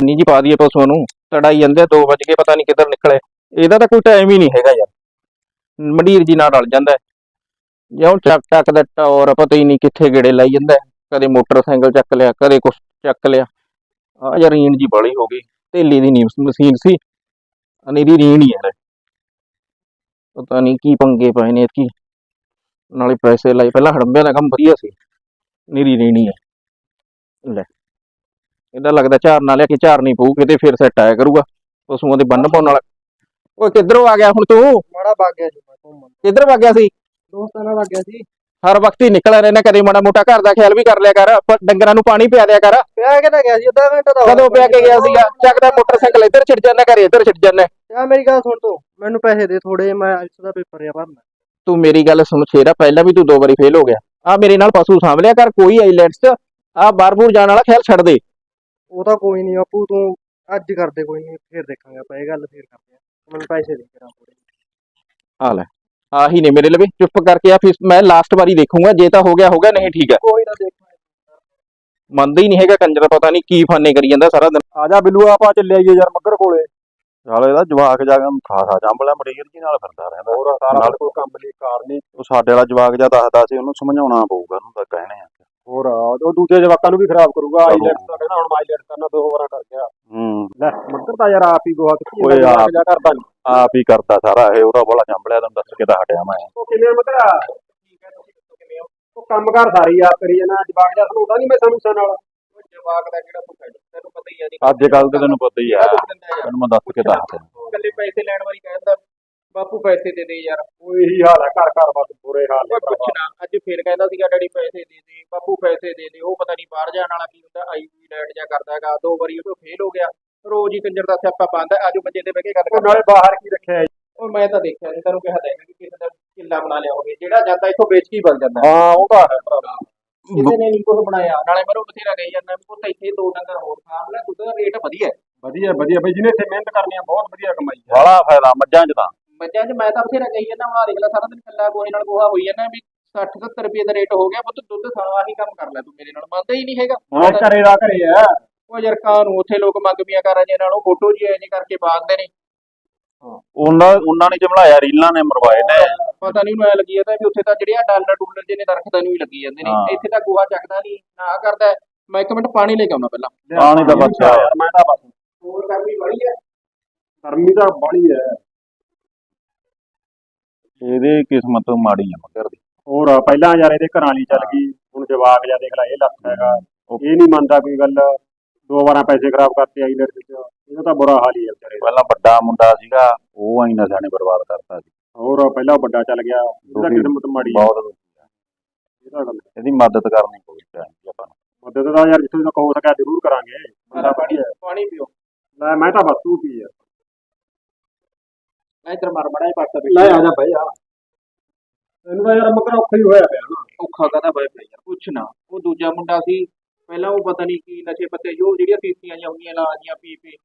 ਨੀ ਜੀ ਪਾ ਦਈਏ ਪਸ਼ੂਆਂ ਨੂੰ ਤੜਾਈ ਜਾਂਦੇ 2 ਵਜ ਕੇ ਪਤਾ ਨਹੀਂ ਕਿੱਧਰ ਨਿਕਲੇ। ਇਹਦਾ ਤਾਂ ਕੋਈ ਟਾਈਮ ਹੀ ਨਹੀਂ ਹੈਗਾ ਯਾਰ। ਮੰਡੀਰ ਜੀ ਨਾਲ ਰਲ ਜਾਂਦਾ ਹੈ। ਜਿਉਂ ਚੱਕ ਚੱਕ ਦਾ ਟੌਰ, ਪਤਾ ਹੀ ਨਹੀਂ ਕਿੱਥੇ ਗੇੜੇ ਲਾਈ ਜਾਂਦਾ ਕਦੇ ਮੋਟਰਸਾਈਕਲ ਚੱਕ ਲਿਆ, ਕਦੇ ਕੁਛ ਚੱਕ ਲਿਆ। ਆ ਯਾਰ ਰੀਣ ਜੀ ਬੜੀ ਹੋ ਗਈ। ਢੇਲੀ ਦੀ ਨੀ ਮਸ਼ੀਨ ਸੀ। ਅਨੇਰੀ ਰੀਣ ਹੀ ਯਾਰ ਪਤਾ ਨਹੀਂ ਕੀ ਪੰਗੇ ਪਏ ਨੇ ਕੀ ਨਾਲੇ ਪੈਸੇ ਲਾਏ। ਪਹਿਲਾਂ ਹੜੰਬਿਆਂ ਦਾ ਕੰਮ ਵਧੀਆ ਸੀ। ਨੀਰੀ ਰੀਣੀ ਹੈ। ਲੈ। ਇਹਦਾ ਲੱਗਦਾ ਝਾਰ ਨਾ ਲਿਆ ਕਿ ਝਾਰ ਨਹੀਂ ਪਊ ਕਿਤੇ ਫਿਰ ਸੈੱਟ ਆਇਆ ਕਰੂਗਾ। ਪਸ਼ੂਆਂ ਦੇ ਬੰਨ ਪਾਉਣ ਵਾਲਾ। ਓਏ ਕਿੱਧਰੋਂ ਆ ਗਿਆ ਹੁਣ ਤੂੰ? ਮਾੜਾ ਵਗ ਗਿਆ ਜੀ ਮੈਂ ਘੁੰਮਣ। ਕਿੱਧਰ ਵਗ ਗਿਆ ਸੀ? ਦੋਸਤਾਂ ਨਾਲ ਵਗ ਗਿਆ ਸੀ। ਹਰ ਵਕਤ ਹੀ ਨਿਕਲਿਆ ਰਹਿਣਾ ਕਦੇ ਮਾੜਾ ਮੋਟਾ ਘਰ ਦਾ ਖਿਆਲ ਵੀ ਕਰ ਲਿਆ ਕਰ ਪਰ ਡੰਗਰਾਂ ਨੂੰ ਪਾਣੀ ਪਿਆ ਦਿਆ ਕਰ। ਪਿਆ ਕੇ ਨਾ ਗਿਆ ਸੀ ਅੱਧਾ ਘੰਟਾ ਦਾ ਕਦੋਂ ਪਿਆ ਕੇ ਗਿਆ ਸੀਗਾ? ਚੱਕਦਾ ਮੋਟਰਸਾਈਕਲ ਇੱਧਰ ਛਿੜ ਜਾਂਦਾ ਘਰੇ ਇੱਧਰ ਛਿੜ ਜਾਂਦਾ। ਯਾ ਮੇਰੀ ਗੱਲ ਸੁਣ ਤੂੰ ਮੈਨੂੰ ਪੈਸੇ ਦੇ ਥੋੜੇ ਮੈਂ ਇਸ ਦਾ ਪੇਪਰ ਆ ਭਰਨਾ। ਤੂੰ ਮੇਰੀ ਗੱਲ ਸੁਣ ਛੇਰਾ ਪਹਿਲਾਂ ਵੀ ਤੂੰ ਦੋ ਵਾਰੀ ਫੇਲ ਹੋ ਗਿਆ। ਆ ਮੇਰੇ ਨਾਲ ਪਸ਼ੂ ਸਾਂਭ ਲਿਆ ਕਰ ਕੋਈ ਆਈਲੈਂਡਸ ਆ ਬਾਰਬੂਰ ਜਾਣ ਵਾਲਾ ਖਿਆਲ ਛੱਡ ਦੇ। ਉਹ ਤਾਂ ਕੋਈ ਨਹੀਂ ਆਪੂ ਤੂੰ ਅੱਜ ਕਰਦੇ ਕੋਈ ਨਹੀਂ ਫੇਰ ਦੇਖਾਂਗੇ ਆਪਾਂ ਇਹ ਗੱਲ ਫੇਰ ਕਰਦੇ ਆ। ਮੈਨੂੰ ਪੈਸੇ ਦੇ ਕਰਾਂ ਥੋੜੇ ਆ ਲੈ ਆਹੀ ਨੇ ਮੇਰੇ ਲਵੇ ਚੁੱਪ ਕਰਕੇ ਆ ਫਿਰ ਮੈਂ ਲਾਸਟ ਵਾਰੀ ਦੇਖੂੰਗਾ ਜੇ ਤਾਂ ਹੋ ਗਿਆ ਹੋ ਗਿਆ ਨਹੀਂ ਠੀਕ ਹੈ। ਕੋਈ ਨਾ ਦੇਖਾਂਗੇ ਮੰਨਦਾ ਹੀ ਨਹੀਂ ਹੈਗਾ ਕੰਜਰ ਪਤਾ ਨਹੀਂ ਕੀ ਫਾਨੇ ਕਰੀ ਜਾਂਦਾ ਸਾਰਾ ਦਿਨ। ਆ ਜਾ ਬਿੱਲੂ ਆਪਾਂ ਚੱਲੇ ਆਈਏ ਯਾਰ ਮੱਗਰ ਕੋਲੇ। ਚੱਲ ਇਹਦਾ ਜਵਾਕ ਜਾ ਕੇ ਖਾਸਾ ਚੰਬਲਿਆ ਮਰੀਰ ਜੀ ਨਾਲ ਫਿਰਦਾ ਰਹਿੰਦਾ। ਹੋਰ ਸਾਰਾ ਕੋਈ ਕੰਮ ਲਈ ਕਾਰ ਨਹੀਂ ਉਹ ਸਾਡੇ ਵਾਲਾ ਜਵਾਕ ਜਾ ਦੱਸਦਾ ਸੀ ਉਹਨੂੰ ਸਮਝਾਉਣਾ ਪਊਗਾ ਉਹਨੂੰ ਤਾਂ ਕਹਿਣੇ ਆ। ਹੋਰ ਉਹ ਦੂਜੇ ਜਵਾਕਾਂ ਨੂੰ ਵੀ ਖਰਾਬ ਕਰੂਗਾ ਚਲੋ। ਆਈਲੈਟਸ ਦਾ ਕਹਿੰਦਾ ਹੁਣ ਆਈਲੈਟਸ ਕਰਨਾ ਦੋ ਵਾਰਾਂ ਕਰ ਗਿਆ। ਹੂੰ। ਲੈ ਮੱਕਰ ਤਾਂ ਯਾਰ ਆਪ ਹੀ ਗੋਹਾ ਕਿੱਥੇ ਓਏ ਜਾ ਆਪ। ਜਾ ਕਰਦਾ ਨੀ। ਆਪ ਹੀ ਕਰਦਾ ਸਾਰਾ ਇਹ ਉਹਦਾ ਬੋਲਾ ਚੰਬਲਿਆ ਤੈਨੂੰ ਦੱਸ ਕੇ ਤਾਂ ਹਟਿਆ ਮੈਂ। ਉਹ ਕਿਵੇਂ ਮਤਰਾ ਠੀਕ ਹੈ ਤੁਸੀਂ ਦੱਸੋ ਕਿਵੇਂ ਹੋ ਉਹ ਕੰਮ ਕਰ ਸਾਰੀ ਆਪ ਕਰੀ ਜਾਣਾ ਜਵਾਕ ਜਾ ਸੁਣਦਾ ਨਹੀਂ ਮੈਂ ਸਮੂਸਾ ਨਾਲ। ਜਵਾਕ ਦਾ ਕਿਹੜਾ ਭੁੱਖਾ ਤੈਨੂੰ ਪਤਾ ਹੀ ਆ ਅੱਜ ਕੱਲ ਤੇ ਤੈਨੂੰ ਪਤਾ ਹੀ ਆ। ਤੈਨੂੰ ਮੈਂ ਦੱਸ ਕੇ ਦੱਸ ਦਿੰਦਾ ਕੱਲੇ ਪੈਸੇ ਲੈਣ ਵਾਲੀ ਕਹਿੰਦਾ ਬਾਪੂ ਪੈਸੇ ਦੇ ਦੇ ਯਾਰ। ਉਹ ਇਹੀ ਹਾਲ ਹੈ ਘਰ ਘਰ ਬਸ ਬੁਰੇ ਹਾਲ ਨੇ ਓਏ ਪੁੱਛਣਾ ਅੱਜ ਫੇਰ ਕਹਿੰਦਾ ਸੀਗਾ ਡੈਡੀ ਪੈਸੇ ਦੇ ਦੇ ਬਾਪੂ ਪੈਸੇ ਦੇ ਦੇ। ਉਹ ਪਤਾ ਨਹੀਂ ਬਾਹਰ ਜਾਣ ਵਾਲਾ ਕੀ ਹੁੰਦਾ ਆਈ ਵੀ ਲੈਟ ਜਾ ਕਰਦਾ ਹੈਗਾ ਦੋ ਵਾਰੀ ਉਹ ਫੇਲ ਹੋ ਗਿਆ। ਰੋਜ਼ ਹੀ ਕੰਜਰ ਦਾ ਸਿਆਪਾ ਪਾਉਂਦਾ ਆਜੋ ਮੰਜੇ ਤੇ ਬਹਿ ਕੇ ਗੱਲ ਉਹ ਕਰ ਨਾਲੇ ਬਾਹਰ ਕੀ ਰੱਖਿਆ ਹੈ ਉਹ ਮੈਂ ਤਾਂ ਦੇਖਿਆ ਨਹੀਂ ਤੈਨੂੰ ਕਿਹਾ ਤਾਂ ਹੈਗਾ ਕਿ ਕਿਸੇ ਦਾ ਕਿੱਲਾ ਬਣਾ ਲਿਆ ਹੋਵੇ ਜਿਹੜਾ ਜਾਂਦਾ ਇੱਥੋਂ ਵੇਚ ਕੇ ਹੀ ਬਲ ਜਾਂਦਾ। ਹਾਂ ਉਹ ਤਾਂ ਹੈ ਭਰਾ। ਕਿਸੇ ਨੇ ਨਹੀਂ ਕੁਝ ਬਣਾਇਆ। ਨਾਲੇ ਮੈਨੂੰ ਬਥੇਰਾ ਕਹੀ ਜਾਂਦਾ ਪੁੱਤ ਇੱਥੇ ਦੋ ਡੰਗਰ ਹੋਰ ਸਾਂਭ ਲੈ ਦੁੱਧ ਦਾ ਰੇਟ ਵਧੀਆ ਹੈ। ਵਧੀਆ ਵਧੀਆ। ਬਈ ਜਿਹਨੇ ਇੱਥੇ ਮਿਹਨਤ ਕਰਨੀ ਆ ਬਹੁਤ ਵਧੀਆ ਕਮਾਈ ਹੈ। ਬੜਾ ਫਾਇਦਾ ਮੱਝਾਂ 'ਚ ਤਾਂ। ਮੱਝਾਂ 'ਚ ਮੈਂ ਤਾਂ ਬਥੇਰਾ ਕਹੀ ਜਾਂਦਾ ਹੁਣ ਆਹ ਦੇਖ ਲੈ ਸਾਰਾ ਦਿਨ ਕੱਲਾ ਗੋਹੇ ਨਾਲ ਗੋਹਾ ਹੋਈ ਜਾਂਦਾ ਵੀ 60 70 ਰੁਪਏ ਦਾ ਰੇਟ ਹੋ ਗਿਆ ਪੁੱਤ ਦੁੱਧ ਸਾਵਾ ਹੀ ਕੰਮ ਕਰ ਲੈ ਤੂੰ ਮੇਰੇ ਨਾਲ ਮੰਨਦਾ ਹੀ ਨਹੀਂ ਹੈਗਾ। ਹੁਣ ਘਰੇ ਦਾ ਘਰੇ ਹੈ ਉਹ ਯਾਰ ਕਾਂ ਨੂੰ ਉੱਥੇ ਲੋਕ ਮੰਗਵੀਆਂ ਕਰਾਂ ਜੇ ਨਾਲੋਂ ਫੋਟੋ ਜੀ ਐਂ ਕਰਕੇ ਬਾਗਦੇ ਨੇ। ਉਹਨਾਂ ਉਹਨਾਂ ਨੇ ਜਮਲਾਇਆ ਰੀਲਾਂ ਨੇ ਮਰਵਾਏ ਨੇ। ਪਤਾ ਨਹੀਂ ਉਹਨੂੰ ਐ ਲੱਗੀ ਜਾਂਦਾ ਵੀ ਉੱਥੇ ਤਾਂ ਜਿਹੜੀਆਂ ਡਾਲਰ ਡੂਲਰ ਜਿਹੇ ਨੇ ਦਰਖਤਾਂ ਨੂੰ ਹੀ ਲੱਗੀ ਜਾਂਦੇ ਨੇ। ਹਾਂ। ਇੱਥੇ ਤਾਂ ਗੋਹਾ ਚੱਕਦਾ ਨਹੀਂ ਨਾ ਕਰਦਾ ਹੈ। ਮੈਂ ਇੱਕ ਮਿੰਟ ਪਾਣੀ ਲੈ ਕੇ ਆਉਣਾ ਪਹਿਲਾਂ। ਪਾਣੀ ਦਾ ਆ। ਯਾਰ ਮੈਂ ਤਾਂ ਬਸ। ਹੋਰ ਗਰਮੀ ਬੜੀ ਹੈ। ਗਰਮੀ ਤਾਂ ਬੜੀ ਹੈ। ਇਹਦੀ ਕਿਸਮਤ ਮਾੜੀ ਆ ਮੱਗਰ ਦੀ। ਹੋਰ ਪਹਿਲਾਂ ਯਾਰ ਇਹਦੇ ਘਰਾਂ ਲਈ ਚੱਲ ਗਈ ਹੁਣ ਜਵਾਕ ਜਾ ਦੇਖ ਲੈ ਇਹ ਲੱਖ ਹੈਗਾ। ਇਹ ਨਹੀਂ ਮੰਨਦਾ ਕੋਈ ਗੱਲ ਦੋ ਵਾਰਾਂ ਪੈਸੇ ਖਰਾਬ ਕਰਤੇ ਆਈਲੈਟ ਚ ਇਹਦਾ ਤਾਂ ਬੁਰਾ ਹਾਲ ਹੀ ਹੈ ਵਿਚਾਰੇ ਦਾ। ਪਹਿਲਾਂ ਵੱਡਾ ਮੁੰਡਾ ਸੀਗਾ ਉਹ ਆਈ ਨਸ਼ਾ ਨੇ ਬਰਬਾਦ ਕਰਤਾ ਸੀ। ਹੋਰ ਪਹਿਲਾਂ ਵੱਡਾ ਚੱਲ ਗਿਆ ਦੁਖੀ- ਕਿਸਮਤ ਮਾੜੀ ਹੈ ਬਹੁਤ ਦੁਖੀ ਆ। ਇਹਦਾ ਗੱਲ। ਇਹਦੀ ਮਦਦ ਕਰਨੀ ਕੋਈ ਚਾਹੀਦੀ ਆਪਾਂ ਨੂੰ। ਮਦਦ ਦਾ ਯਾਰ ਜਿੱਥੇ ਤੱਕ ਹੋ ਸਕਿਆ ਜ਼ਰੂਰ ਕਰਾਂਗੇ ਬੰਦਾ ਪਾਣੀ ਪੀਓ। ਲੈ ਮੈਂ ਤਾਂ ਬਸ ਤੂੰ ਪੀ ਯਾਰ। ਮੈਂ ਇੱਧਰ ਮਰ ਮੜਾ ਹੀ ਪਾਸਾ ਲੈ ਆ ਜਾ ਭਾਈ ਆ। ਇਹਨੂੰ ਤਾਂ ਯਾਰ ਮਗਰ ਔਖਾ ਹੀ ਹੋਇਆ ਪਿਆ ਨਾ। ਔਖਾ ਕਹਦਾ ਬਈ ਭਾਈ ਯਾਰ ਪੁੱਛ ਨਾ। ਉਹ ਦੂਜਾ ਮੁੰਡਾ ਸੀ ਪਹਿਲਾਂ ਉਹ ਪਤਾ ਨਹੀਂ ਕੀ ਨਸ਼ੇ ਪੱਤੇ ਜੋ ਜਿਹੜੀਆਂ ਸੀਸੀਆਂ ਜਾਂ ਹੁੰਦੀਆਂ ਲਾਜੀਆਂ ਪੀ ਪੀ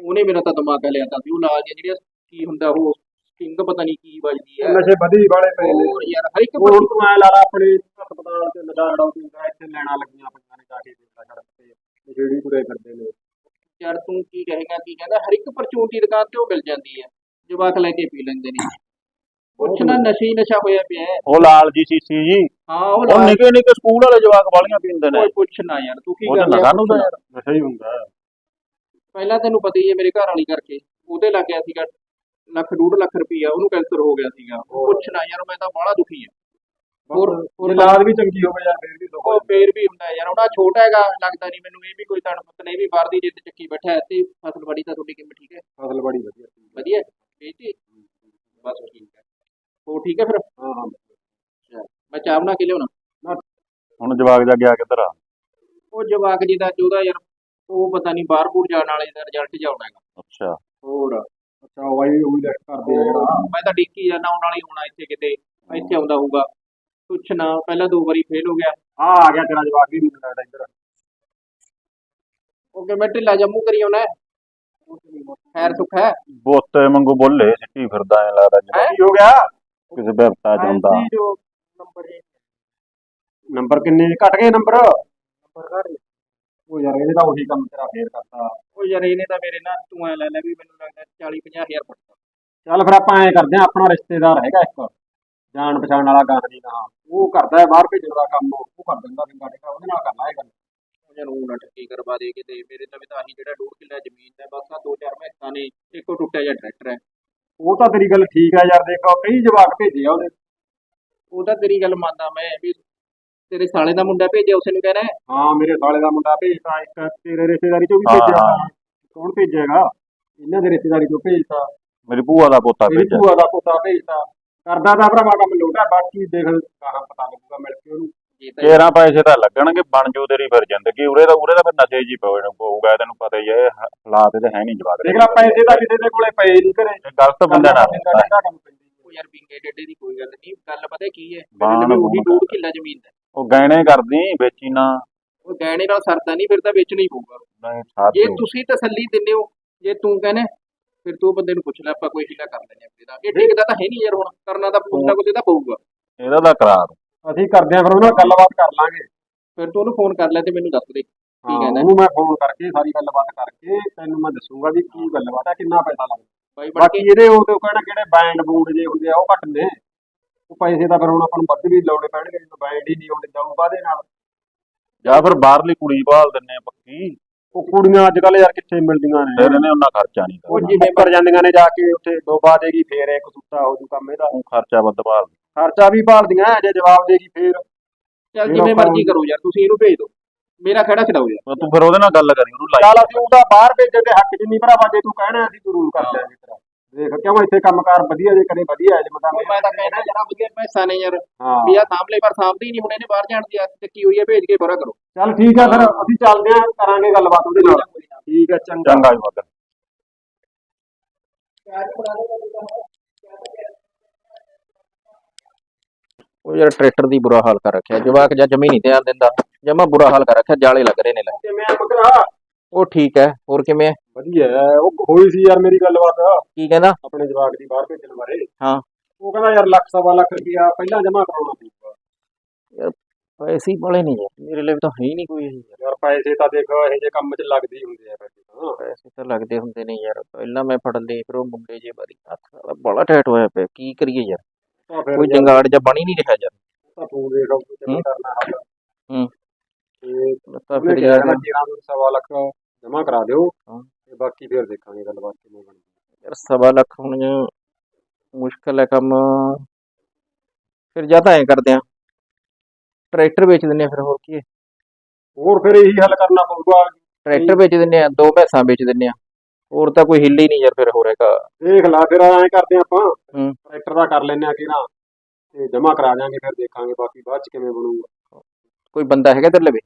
ਉਹਨੇ ਮੇਰਾ ਤਾਂ ਦਿਮਾਗ ਲਿਆ ਤਾਂ ਸੀ। ਉਹ ਲਾਜੀਆਂ ਜਿਹੜੀਆਂ ਕੀ ਹੁੰਦਾ ਉਹ ਸਟਿੰਗ ਪਤਾ ਨਹੀਂ ਕੀ ਵੱਜਦੀ ਹੈ ਨਸ਼ੇ ਵਧੀ ਵਾਲੇ ਪਏ ਨੇ। ਹੋਰ ਯਾਰ ਹਰ ਇੱਕ ਹੋਰ ਹੁਣ ਤੂੰ ਐ ਲਾ ਲਾ ਆਪਣੇ ਹਸਪਤਾਲ ਚ ਨਸ਼ਾ ਛਡਾਉਂਦੀ ਹੁੰਦਾ ਇੱਥੇ ਲੈਣਾ ਲੱਗੀਆਂ ਪਈਆਂ ਨੇ ਜਾ ਕੇ ਦੇਖਦਾ ਸੜਕ ਤੇ ਜਿਹੜੀ ਤੁਰੇ ਫਿਰਦੇ ਨੇ। ਯਾਰ ਤੂੰ ਕੀ ਕਹੇਗਾ ਕੀ ਕਹਿੰਦਾ? ਹਰ ਇੱਕ ਪਰਚੂਨ ਦੀ ਦੁਕਾਨ ਤੇ ਉਹ ਮਿਲ ਜਾਂਦੀ ਹੈ ਜਵਾਕ ਲੈ ਕੇ ਪੀ ਲੈਂਦੇ ਨੇ। ਪੁੱਛ ਨਾ ਨਸ਼ੇ ਨਸ਼ਾ ਹੋਇਆ ਪਿਆ ਹੈ। ਉਹ ਲਾਲ ਜੀ ਸੀਸੀ ਜੀ। ਹਾਂ ਉਹ ਉਹ ਨਿੱਕੇ ਨਿੱਕੇ ਸਕੂਲ ਵਾਲੇ ਜਵਾਕ ਵਾਲੀਆਂ ਪੀਂਦੇ ਨੇ। ਕੋਈ ਪੁੱਛ ਨਾ ਯਾਰ ਤੂੰ ਕੀ ਉਹ ਕਰ ਲਿਆ ਸਾਨੂੰ ਤਾਂ? ਯਾਰ। ਨਸ਼ਾ ਹੀ ਹੁੰਦਾ। ਪਹਿਲਾਂ ਤੈਨੂੰ ਪਤਾ ਹੀ ਹੈ ਮੇਰੇ ਘਰ ਵਾਲੀ ਕਰਕੇ। ਉਹਦੇ ਲੱਗ ਗਿਆ ਸੀਗਾ ਲੱਖ ਡੂਢ ਲੱਖ ਰੁਪਈਆ। ਉਹਨੂੰ ਕੈਂਸਰ ਹੋ ਗਿਆ ਸੀਗਾ। ਪੁੱਛ ਨਾ ਯਾਰ ਮੈਂ ਤਾਂ ਬਾਹਲਾ ਦੁਖੀ ਹਾਂ। ਹੋਰ ਹੋਰ ਲਾਦ ਵੀ ਚੰਗੀ ਹੋਵੇ ਯਾਰ ਫੇਰ ਵੀ ਦੁੱਖ ਉਹ ਫੇਰ ਵੀ ਹੁੰਦਾ ਹੈ ਯਾਰ ਉਹਦਾ ਛੋਟਾ ਹੈਗਾ ਲੱਗਦਾ ਨਹੀਂ ਮੈਨੂੰ ਇਹ ਵੀ ਕੋਈ ਤਣ ਪਤ ਨਹੀਂ ਵੀ ਬਾਹਰ ਦੀ ਜਿੱਦ ਚੱਕੀ ਬੈਠਾ ਹੈ। ਤੇ ਫਸਲ ਬੜੀ ਤਾਂ ਤੁਹਾਡੀ ਕਿਵੇਂ ਠੀਕ ਹੈ? ਫਸਲ ਬੜੀ ਵਧੀਆ। ਵਧੀਆ ਹੈ? ਵੇਚੀ ਬਸ ਠੀਕ ਹੈ। ਉਹ ਠੀਕ ਹੈ ਫਿਰ? ਹਾਂ ਹਾਂ। ਮੈਂ ਚਾਹ ਬਣਾ ਕੇ ਲਿਆਉਣਾ। ਹੁਣ ਜਵਾਕ ਜਾ ਗਿਆ ਕਿੱਧਰ ਆ? ਉਹ ਜਵਾਕ ਜੀ ਦਾ ਉਹਦਾ ਯਾਰ ਉਹ ਪਤਾ ਨਹੀਂ ਬਾਹਰ ਬੂਰ ਜਾਣ ਵਾਲੇ ਦਾ ਰਿਜ਼ਲਟ ਜਾਉਣਾ ਹੈਗਾ। ਅੱਛਾ। ਹੋਰ? ਅੱਛਾ ਉਹ ਵਾਈ ਉਹ ਲੈਟ ਕਰਦੇ ਆ ਜਿਹੜਾ ਮੈਂ ਤਾਂ ਡਿੱਕੀ ਜਾਂਦਾ ਆਉਣ ਵਾਲੀ ਹੋਣਾ ਇੱਥੇ ਕਿਤੇ। ਇੱਥੇ ਆਉਂਦਾ ਹੋਊਗਾ। ਕੁਛ ਨਾ ਪਹਿਲਾਂ ਦੋ ਵਾਰੀ ਫੇਲ ਹੋ ਗਿਆ। ਆ ਆ ਗਿਆ ਤੇਰਾ ਜਵਾਬ ਵੀ। ਮੈਨੂੰ ਲੱਗਦਾ ਇੱਧਰ ਉਹ ਕਿਵੇਂ ਢਿੱਲਾ ਜੰਮੂ ਕਰੀ ਆਉਣਾ। ਹੈ? ਖੈਰ ਸੁੱਖ ਹੈ? ਬੋਤੇ ਵਾਂਗੂ ਬੋਲੇ ਸਿੱਟੀ ਫਿਰਦਾ ਐ ਲੱਗਦਾ ਜਿਵੇਂ। ਕੀ ਹੋ ਗਿਆ? ਕਿਸੇ ਬਿਪਤਾ ਚ ਹੁੰਦਾ। ਐਸੀ ਜੋ ਨੰਬਰ ਹੈ ਨੰਬਰ ਕਿੰਨੇ ਘਟ ਗਏ ਨੰਬਰ? ਨੰਬਰ ਘੱਟ ਗਿਆ ਉਹ ਯਾਰ ਇਹਨੇ ਤਾਂ ਉਹੀ ਕੰਮ ਤੇਰਾ ਫੇਰ ਕਰਤਾ। ਉਹ ਯਾਰ ਇਹਨੇ ਤਾਂ ਮੇਰੇ ਨਾਲ ਤੂੰ ਐ ਲੈ ਲੈ ਵੀ ਮੈਨੂੰ ਲੱਗਦਾ 40 50 ਹਜ਼ਾਰ ਪੜਦਾ ਚੱਲ ਫਿਰ ਆਪਾਂ ਐਂ ਕਰਦੇ ਆ ਆਪਣਾ ਰਿਸ਼ਤੇਦਾਰ ਹੈਗਾ ਇੱਕ। ਜਾਣ ਪਛਾਣ ਵਾਲਾ ਗਾਂ ਦੀ ਉਹ ਕਰਦਾ ਹੈ ਬਾਹਰ ਭੇਜਣ ਦਾ ਕੰਮ ਉਹ ਕਰ ਦਿੰਦਾ ਟੇਕਾ ਉਹਦੇ ਨਾਲ ਕਰਨਾ ਇਹ ਗੱਲ। ਯਾਰ ਉਹ ਨਾ ਠੱਗੀ ਕਰਵਾ ਦੇ ਕਿਤੇ। ਮੇਰੇ ਤਾਂ ਵੀ ਤਾਂ ਆਹੀ ਜਿਹੜਾ ਡੂਢ ਕਿੱਲਾ ਜ਼ਮੀਨ ਹੈ ਬਸ ਆ ਦੋ ਚਾਰ ਮੈਸਾਂ ਨੇ ਇੱਕੋ ਟੁੱਟਿਆ ਜਿਹਾ ਟਰੈਕਟਰ ਹੈ। ਉਹ ਤਾਂ ਤੇਰੀ ਗੱਲ ਠੀਕ ਹੈ ਯਾਰ ਦੇਖੋ ਕਈ ਜਵਾਕ ਭੇਜੇ ਆ ਉਹਨੇ ਉਹ ਤਾਂ ਤੇਰੀ ਗੱਲ ਮੰਨਦਾ ਮੈਂ ਵੀ ਤੇਰੇ ਸਾਲੇ ਦਾ ਮੁੰਡਾ ਭੇਜਿਆ ਉਸੇ ਨੂੰ ਕਹਿਣਾ ਹੈ। ਹਾਂ ਮੇਰੇ ਸਾਲੇ ਦਾ ਮੁੰਡਾ ਭੇਜਤਾ ਇੱਕ ਤੇਰੇ ਰਿਸ਼ਤੇਦਾਰੀ ਚੋਂ ਵੀ ਭੇਜਿਆ। ਕੌਣ ਭੇਜੇਗਾ? ਇਹਨਾਂ ਦੇ ਰਿਸ਼ਤੇਦਾਰੀ ਚੋਂ ਭੇਜਤਾ। ਮੇਰੀ ਭੂਆ ਦਾ ਪੋਤਾ ਮੇਰੀ ਭੇਜਿਆ। ਭੂਆ ਦਾ ਪੋਤਾ ਭੇਜਤਾ। ਕਰਦਾ ਤਾਂ ਭਰਾਵਾ ਕੰਮ ਲੋਟਾ ਬਾਕੀ ਦੇਖ ਕਹਾਂ ਪਤਾ ਲੱਗੂਗਾ ਮਿਲ ਕੇ ਉਹਨੂੰ। ਜੇ ਤਾਂ ਤੇਰਾਂ ਪੈਸੇ ਤਾਂ ਲੱਗਣਗੇ ਬਣ ਜੂ ਤੇਰੀ ਫਿਰ ਜ਼ਿੰਦਗੀ। ਉਰੇ ਦਾ ਉਰੇ ਦਾ ਫਿਰ ਨਸ਼ੇ ਜੀ ਪਵੇ ਪਊਗਾ ਤੈਨੂੰ ਪਤਾ ਹੀ ਹੈ ਹਾਲਾਤ ਤੇ ਹੈ ਨਹੀਂ ਜਵਾਕ ਦੇ। ਦੇਖ ਲੈ ਪੈਸੇ ਤਾਂ ਕਿਸੇ ਦੇ ਕੋਲੇ ਪਏ ਨਹੀਂ ਘਰੇ। ਗਲਤ ਬੰਦੇ ਉਹ ਯਾਰ ਬਿੰਗੇ ਡੇਡੇ ਦੀ ਕੋਈ ਗੱਲ ਨਹੀਂ ਗੱਲ ਪਤਾ ਕੀ ਹੈ? ਬਾਣ ਮੇਰੇ ਉਹੀ ਡੂਢ ਕਿੱਲਾ ਜ਼ਮੀਨ ਹੈ ਉਹ ਗਹਿਣੇ ਕਰਦੀ ਵੇਚੀ ਨਾ। ਉਹ ਗਹਿਣੇ ਨਾਲ ਸਰਦਾ ਨਹੀਂ ਫਿਰ ਤਾਂ ਵੇਚਣਾ ਹੀ ਪਊਗਾ। ਨਹੀਂ ਸਾਥ ਜੇ ਤੁਸੀਂ ਤਸੱਲੀ ਦਿੰਦੇ ਹੋ ਜੇ ਤੂੰ ਕਹਿੰਦਾ ਫਿਰ ਤੂੰ ਬੰਦੇ ਨੂੰ ਪੁੱਛ ਲੈ ਆਪਾਂ ਕੋਈ ਹੀਲਾ ਕਰ ਲੈਂਦੇ ਆ ਇਹਦਾ ਇਹ ਟਿਕਦਾ ਤਾਂ ਹੈ ਨਹੀਂ ਯਾਰ ਹੁਣ ਕਰਨਾ ਤਾਂ ਕੁਛ ਨਾ ਕੁਛ ਇਹਦਾ ਪਊਗਾ। ਇਹਦਾ ਤਾਂ ਕਰਾਰ ਅਸੀਂ ਕਰਦੇ ਆਂ ਫਿਰ ਉਹਨਾਂ ਨਾਲ ਗੱਲਬਾਤ ਕਰ ਲਾਂਗੇ। ਫਿਰ ਤੂੰ ਉਹਨੂੰ ਫੋਨ ਕਰ ਲੈ ਤੇ ਮੈਨੂੰ ਦੱਸ ਦੇ ਹਾਂ, ਕਹਿੰਦਾ? ਉਹਨੂੰ ਮੈਂ ਫੋਨ ਕਰਕੇ ਸਾਰੀ ਗੱਲਬਾਤ ਕਰਕੇ ਤੈਨੂੰ ਮੈਂ ਦੱਸੂਗਾ ਵੀ ਕੀ ਗੱਲਬਾਤ ਹੈ ਕਿੰਨਾ ਪੈਸਾ ਲੱਗਦਾ। ਬਾਈ ਬਣ ਬਾਕੀ ਇਹਦੇ ਉਹ ਤੇ ਕਹਿਣਾ ਕਿਹੜੇ ਬੈਂਡ ਬੂਡ ਜੇ ਹੁੰਦੇ ਆ ਉਹ ਘੱਟ ਨੇ। ਉਹ ਪੈਸੇ ਤਾਂ ਫਿਰ ਹੁਣ ਆਪਾਂ ਨੂੰ ਵੱਧ ਵੀ ਲਾਉਣੇ ਪੈਣਗੇ ਜਦੋਂ ਬੈਂਡ ਹੀ ਨਹੀਂ ਆਉਂਦੇ ਜਾਊ ਬਾਦੇ ਨਾਲ। ਜਾਂ ਫਿਰ ਬਾਹਰਲੀ ਕੁੜੀ ਭਾਲ ਦਿੰਨੇ ਆ ਪੱਕੀ। ਉਹ ਕੁੜੀਆਂ ਅੱਜ ਕੱਲ ਯਾਰ ਕਿੱਥੇ ਮਿਲਦੀਆਂ ਨੇ। ਫਿਰ ਇਹਨੇ ਉਹਨਾਂ ਖਰਚਾ ਨਹੀਂ ਉਹ ਕਰਨਾ। ਜਿਵੇਂ ਕਰ ਜਾਂਦੀਆਂ ਨੇ ਜਾ ਕੇ ਉੱਥੇ ਡੋਬਾ ਦੇਗੀ ਫੇਰ ਇੱਕ ਸੁੱਤਾ ਹੋ ਜੂ ਕੰਮ ਇਹਦਾ। ਉਹ ਖਰਚਾ ਵੱਧ ਭਾਲ ਖਰਚਾ ਵੀ ਭਾਲਦੀਆਂ ਜੇ ਜਵਾਬ ਦੇਗੀ ਫੇਰ। ਚੱਲ ਜਿਵੇਂ ਮਰਜ਼ੀ ਕਰੋ ਯਾਰ ਤੁਸੀਂ ਇਹਨੂੰ ਭੇਜ ਦਿਓ। ਮੇਰਾ ਖੜਾ ਛਡਾਓ ਯਾਰ। ਤੂੰ ਫਿਰ ਉਹਦੇ ਨਾਲ ਗੱਲ ਕਰੀ ਉਹਨੂੰ ਲਾਈ। ਚੱਲ ਅਸੀਂ ਉਹਦਾ ਬਾਹਰ ਭੇਜਣ ਦੇ ਹੱਕ ਨਹੀਂ ਭਰਾਵਾ ਜੇ ਤੂੰ ਕਹਿਣਾ ਅਸੀਂ ਜ਼ਰੂਰ ਕਰ ਦਿਆਂਗੇ ਤੇਰਾ। ਦੇਖ ਕਿਉਂ ਇੱਥੇ ਕੰਮਕਾਰ ਵਧੀਆ ਜੇ ਕਰੇ ਵਧੀਆ ਹੈ ਜੇ ਮਤਾ ਮੈਂ ਤਾਂ ਕਹਿਣਾ ਯਾਰ ਵਧੀਆ ਪੈਸਾ ਨੇ ਯਾਰ। ਵੀ ਆ ਸਾਹਮਣੇ ਪਰ ਸਾਹਮਣੇ ਹੀ ਨਹੀਂ ਹੁਣ ਇਹਨੇ ਬਾਹਰ ਜਾਣ ਦੀ ਆਦਤ ਚੱਕੀ ਹੋਈ ਹੈ ਭੇਜ ਕੇ ਬੁਰਾ ਕਰੋ। ਚੱਲ ਠੀਕ ਆ ਫਿਰ ਅਸੀਂ ਚੱਲਦੇ ਆਂ ਕਰਾਂਗੇ ਗੱਲਬਾਤ ਉਹਦੇ ਨਾਲ। ਠੀਕ ਆ ਚੰਗਾ। ਚੰਗਾ ਜੀ ਮਗਰ ਉਹ ਯਾਰ ਟਰੈਕਟਰ ਦੀ ਬੁਰਾ ਹਾਲ ਕਰ ਰੱਖਿਆ ਜਵਾਕ ਜਾਂ ਜਮੀ ਨਹੀਂ ਧਿਆਨ ਦਿੰਦਾ ਜਮਾ ਬੁਰਾ ਹਾਲ ਕਰ ਰੱਖਿਆ ਜਾਲੇ ਲੱਗ ਰਹੇ ਨੇ ਲੈ। ਕਿਵੇਂ ਆ ਮਗਰਾ ਉਹ ਠੀਕ ਹੈ ਹੋਰ ਕਿਵੇਂ ਹੈ? ਵਧੀਆ ਹੈ। ਉਹ ਹੋਈ ਸੀ ਯਾਰ ਮੇਰੀ ਗੱਲਬਾਤ। ਕੀ ਕਹਿੰਦਾ? ਆਪਣੇ ਜਵਾਕ ਦੀ ਬਾਹਰ ਭੇਜਣ ਬਾਰੇ। ਹਾਂ। ਉਹ ਕਹਿੰਦਾ ਯਾਰ ਲੱਖ ਸਵਾ ਲੱਖ ਰੁਪਇਆ ਪਹਿਲਾਂ ਜਮ੍ਹਾਂ ਕਰਾਉਣਾ ਪਊਗਾ। ਪੈਸੇ ਵਾਲੇ ਨਹੀਂ ਯਾਰ ਮੇਰੇ ਲਈ ਤਾਂ ਹੈ ਹੀ ਨਹੀਂ ਕੋਈ। ਇਹ ਯਾਰ ਪੈਸੇ ਤਾਂ ਦੇਖ ਇਹੋ ਜਿਹੇ ਕੰਮ 'ਚ ਲੱਗਦੇ ਹੀ ਹੁੰਦੇ ਆ ਪੈਸੇ ਤਾਂ ਪੈਸੇ ਤਾਂ ਲੱਗਦੇ ਹੁੰਦੇ ਨੇ ਯਾਰ ਪਹਿਲਾਂ ਮੈਂ ਫੜ ਲਏ ਫਿਰ ਉਹ ਮੁੰਡੇ ਜੇ ਬਾਰੀ ਹੱਥ ਵਾਲਾ ਬੜਾ ਟਾਈਟ ਹੋਇਆ ਪਿਆ ਕੀ ਕਰੀਏ ਯਾਰ? ਕੋਈ ਜੰਗਾੜ ਜਾਂ ਬਣ ਹੀ ਨਹੀਂ ਰਿਹਾ ਯਾਰ ਤਾਂ ਤੂੰ ਦੇਖ ਉਹ ਕਿਵੇਂ ਹੂੰ। ਕਰਨਾ ਹੱਲ ਹੂੰ। ਤੇ ਤਾਂ ਉਹਨੇ ਫਿਰ ਕਿਹਾ ਯਾਰ ਨਾ 13 ਸਵਾ ਲੱਖ ਜਮ੍ਹਾਂ ਕਰਾ ਦਿਓ ਹਾਂ। ਤੇ ਬਾਕੀ ਫਿਰ ਦੇਖਾਂਗੇ ਗੱਲਬਾਤ ਕਿਵੇਂ ਬਣਦੀ ਯਾਰ ਸਵਾ ਲੱਖ ਹੁਣ ਮੁਸ਼ਕਲ ਹੈ ਕੰਮ ਫਿਰ ਜਾਂ ਤਾਂ ਐਂ ਕਰਦੇ ਆ ਟਰੈਕਟਰ ਵੇਚ ਦਿੰਨੇ ਆ ਫਿਰ ਹੋਰ ਕੀ ਹੈ। ਹੋਰ ਫਿਰ ਇਹੀ ਹੱਲ ਕਰਨਾ ਪਊਗਾ। ਟਰੈਕਟਰ ਵੇਚ ਦਿੰਨੇ ਆ ਦੋ ਭੈਂਸਾਂ ਵੇਚ ਦਿੰਨੇ ਆ ਹੋਰ ਤਾਂ ਕੋਈ ਹਿੱਲ ਹੀ ਨਹੀਂ ਯਾਰ ਫਿਰ ਹੋ ਰਿਹਾ ਦੇਖ ਲਾ ਫਿਰ ਐਂ ਕਰਦੇ ਆਪਾਂ। ਹੂੰ। ਟਰੈਕਟਰ ਦਾ ਕਰ ਲੈਨੇ ਆ ਕਿਹੜਾ ਤੇ ਜਮ੍ਹਾਂ ਕਰਾ ਦਿਆਂਗੇ ਫਿਰ ਦੇਖਾਂਗੇ ਬਾਕੀ ਬਾਅਦ ਚ ਕਿਵੇਂ ਬਣੂਗਾ। ਕੋਈ ਬੰਦਾ ਹੈਗਾ ਤੇਰੇ ਲਵੇ?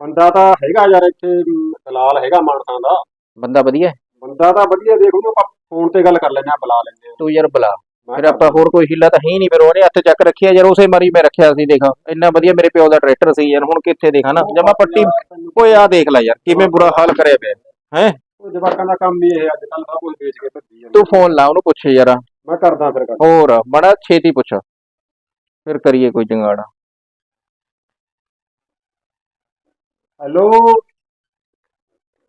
ਬੰਦਾ ਤਾਂ ਹੈਗਾ ਯਾਰ ਇੱਥੇ ਅਮ, ਦਲਾਲ ਹੈਗਾ ਮਾਨਸਾ ਦਾ। ਬੰਦਾ ਵਧੀਆ ਹੈ? ਬੰਦਾ ਤਾਂ ਵਧੀਆ ਦੇਖ ਉਹਨੂੰ ਆਪਾਂ ਫੋਨ ਤੇ ਗੱਲ ਕਰ ਲੈਨੇ ਆ ਬੁਲਾ ਲੈਨੇ ਆ ਤੂੰ ਯਾਰ ਬੁਲਾ। ਮੈਂ ਫਿਰ ਆਪਾਂ ਹੋਰ ਕੋਈ ਹਿੱਲਾ ਤਾਂ ਹੈ ਹੀ ਨਹੀਂ ਫਿਰ ਉਹਨੇ ਹੱਥ ਚੱਕ ਰੱਖਿਆ ਯਾਰ ਉਸੇ ਮਾਰੀ ਮੈਂ ਰੱਖਿਆ ਸੀ ਦੇਖ। ਇੰਨਾ ਵਧੀਆ ਮੇਰੇ ਪਿਓ ਦਾ ਟਰੈਕਟਰ ਸੀ ਯਾਰ ਹੁਣ ਕਿੱਥੇ ਦੇਖਾ ਨਾ? ਜਮਾ ਪੱਟੀ ਓਏ ਆ ਦੇਖ ਲੈ ਯਾਰ ਕਿਵੇਂ ਬੁਰਾ ਹਾਲ ਕਰਿਆ ਪਿਆ। ਉਹ ਜਵਾਕਾਂ ਦਾ ਕੰਮ ਹੀ ਇਹ ਅੱਜ ਕੱਲ ਸਭ ਕੁਝ ਵੇਚ ਕੇ ਭੱਜੀ ਜਾਂਦੇ। ਤੂੰ ਫੋਨ ਲਾ ਉਹਨੂੰ ਪੁੱਛ ਯਾਰ। ਮੈਂ ਕਰਦਾ ਫਿਰ ਗੱਲ। ਹੋਰ ਬੜਾ ਛੇਤੀ ਪੁੱਛ। ਫਿਰ ਕਰੀਏ ਕੋਈ ਜੰਗਾੜ। ਹੈਲੋ?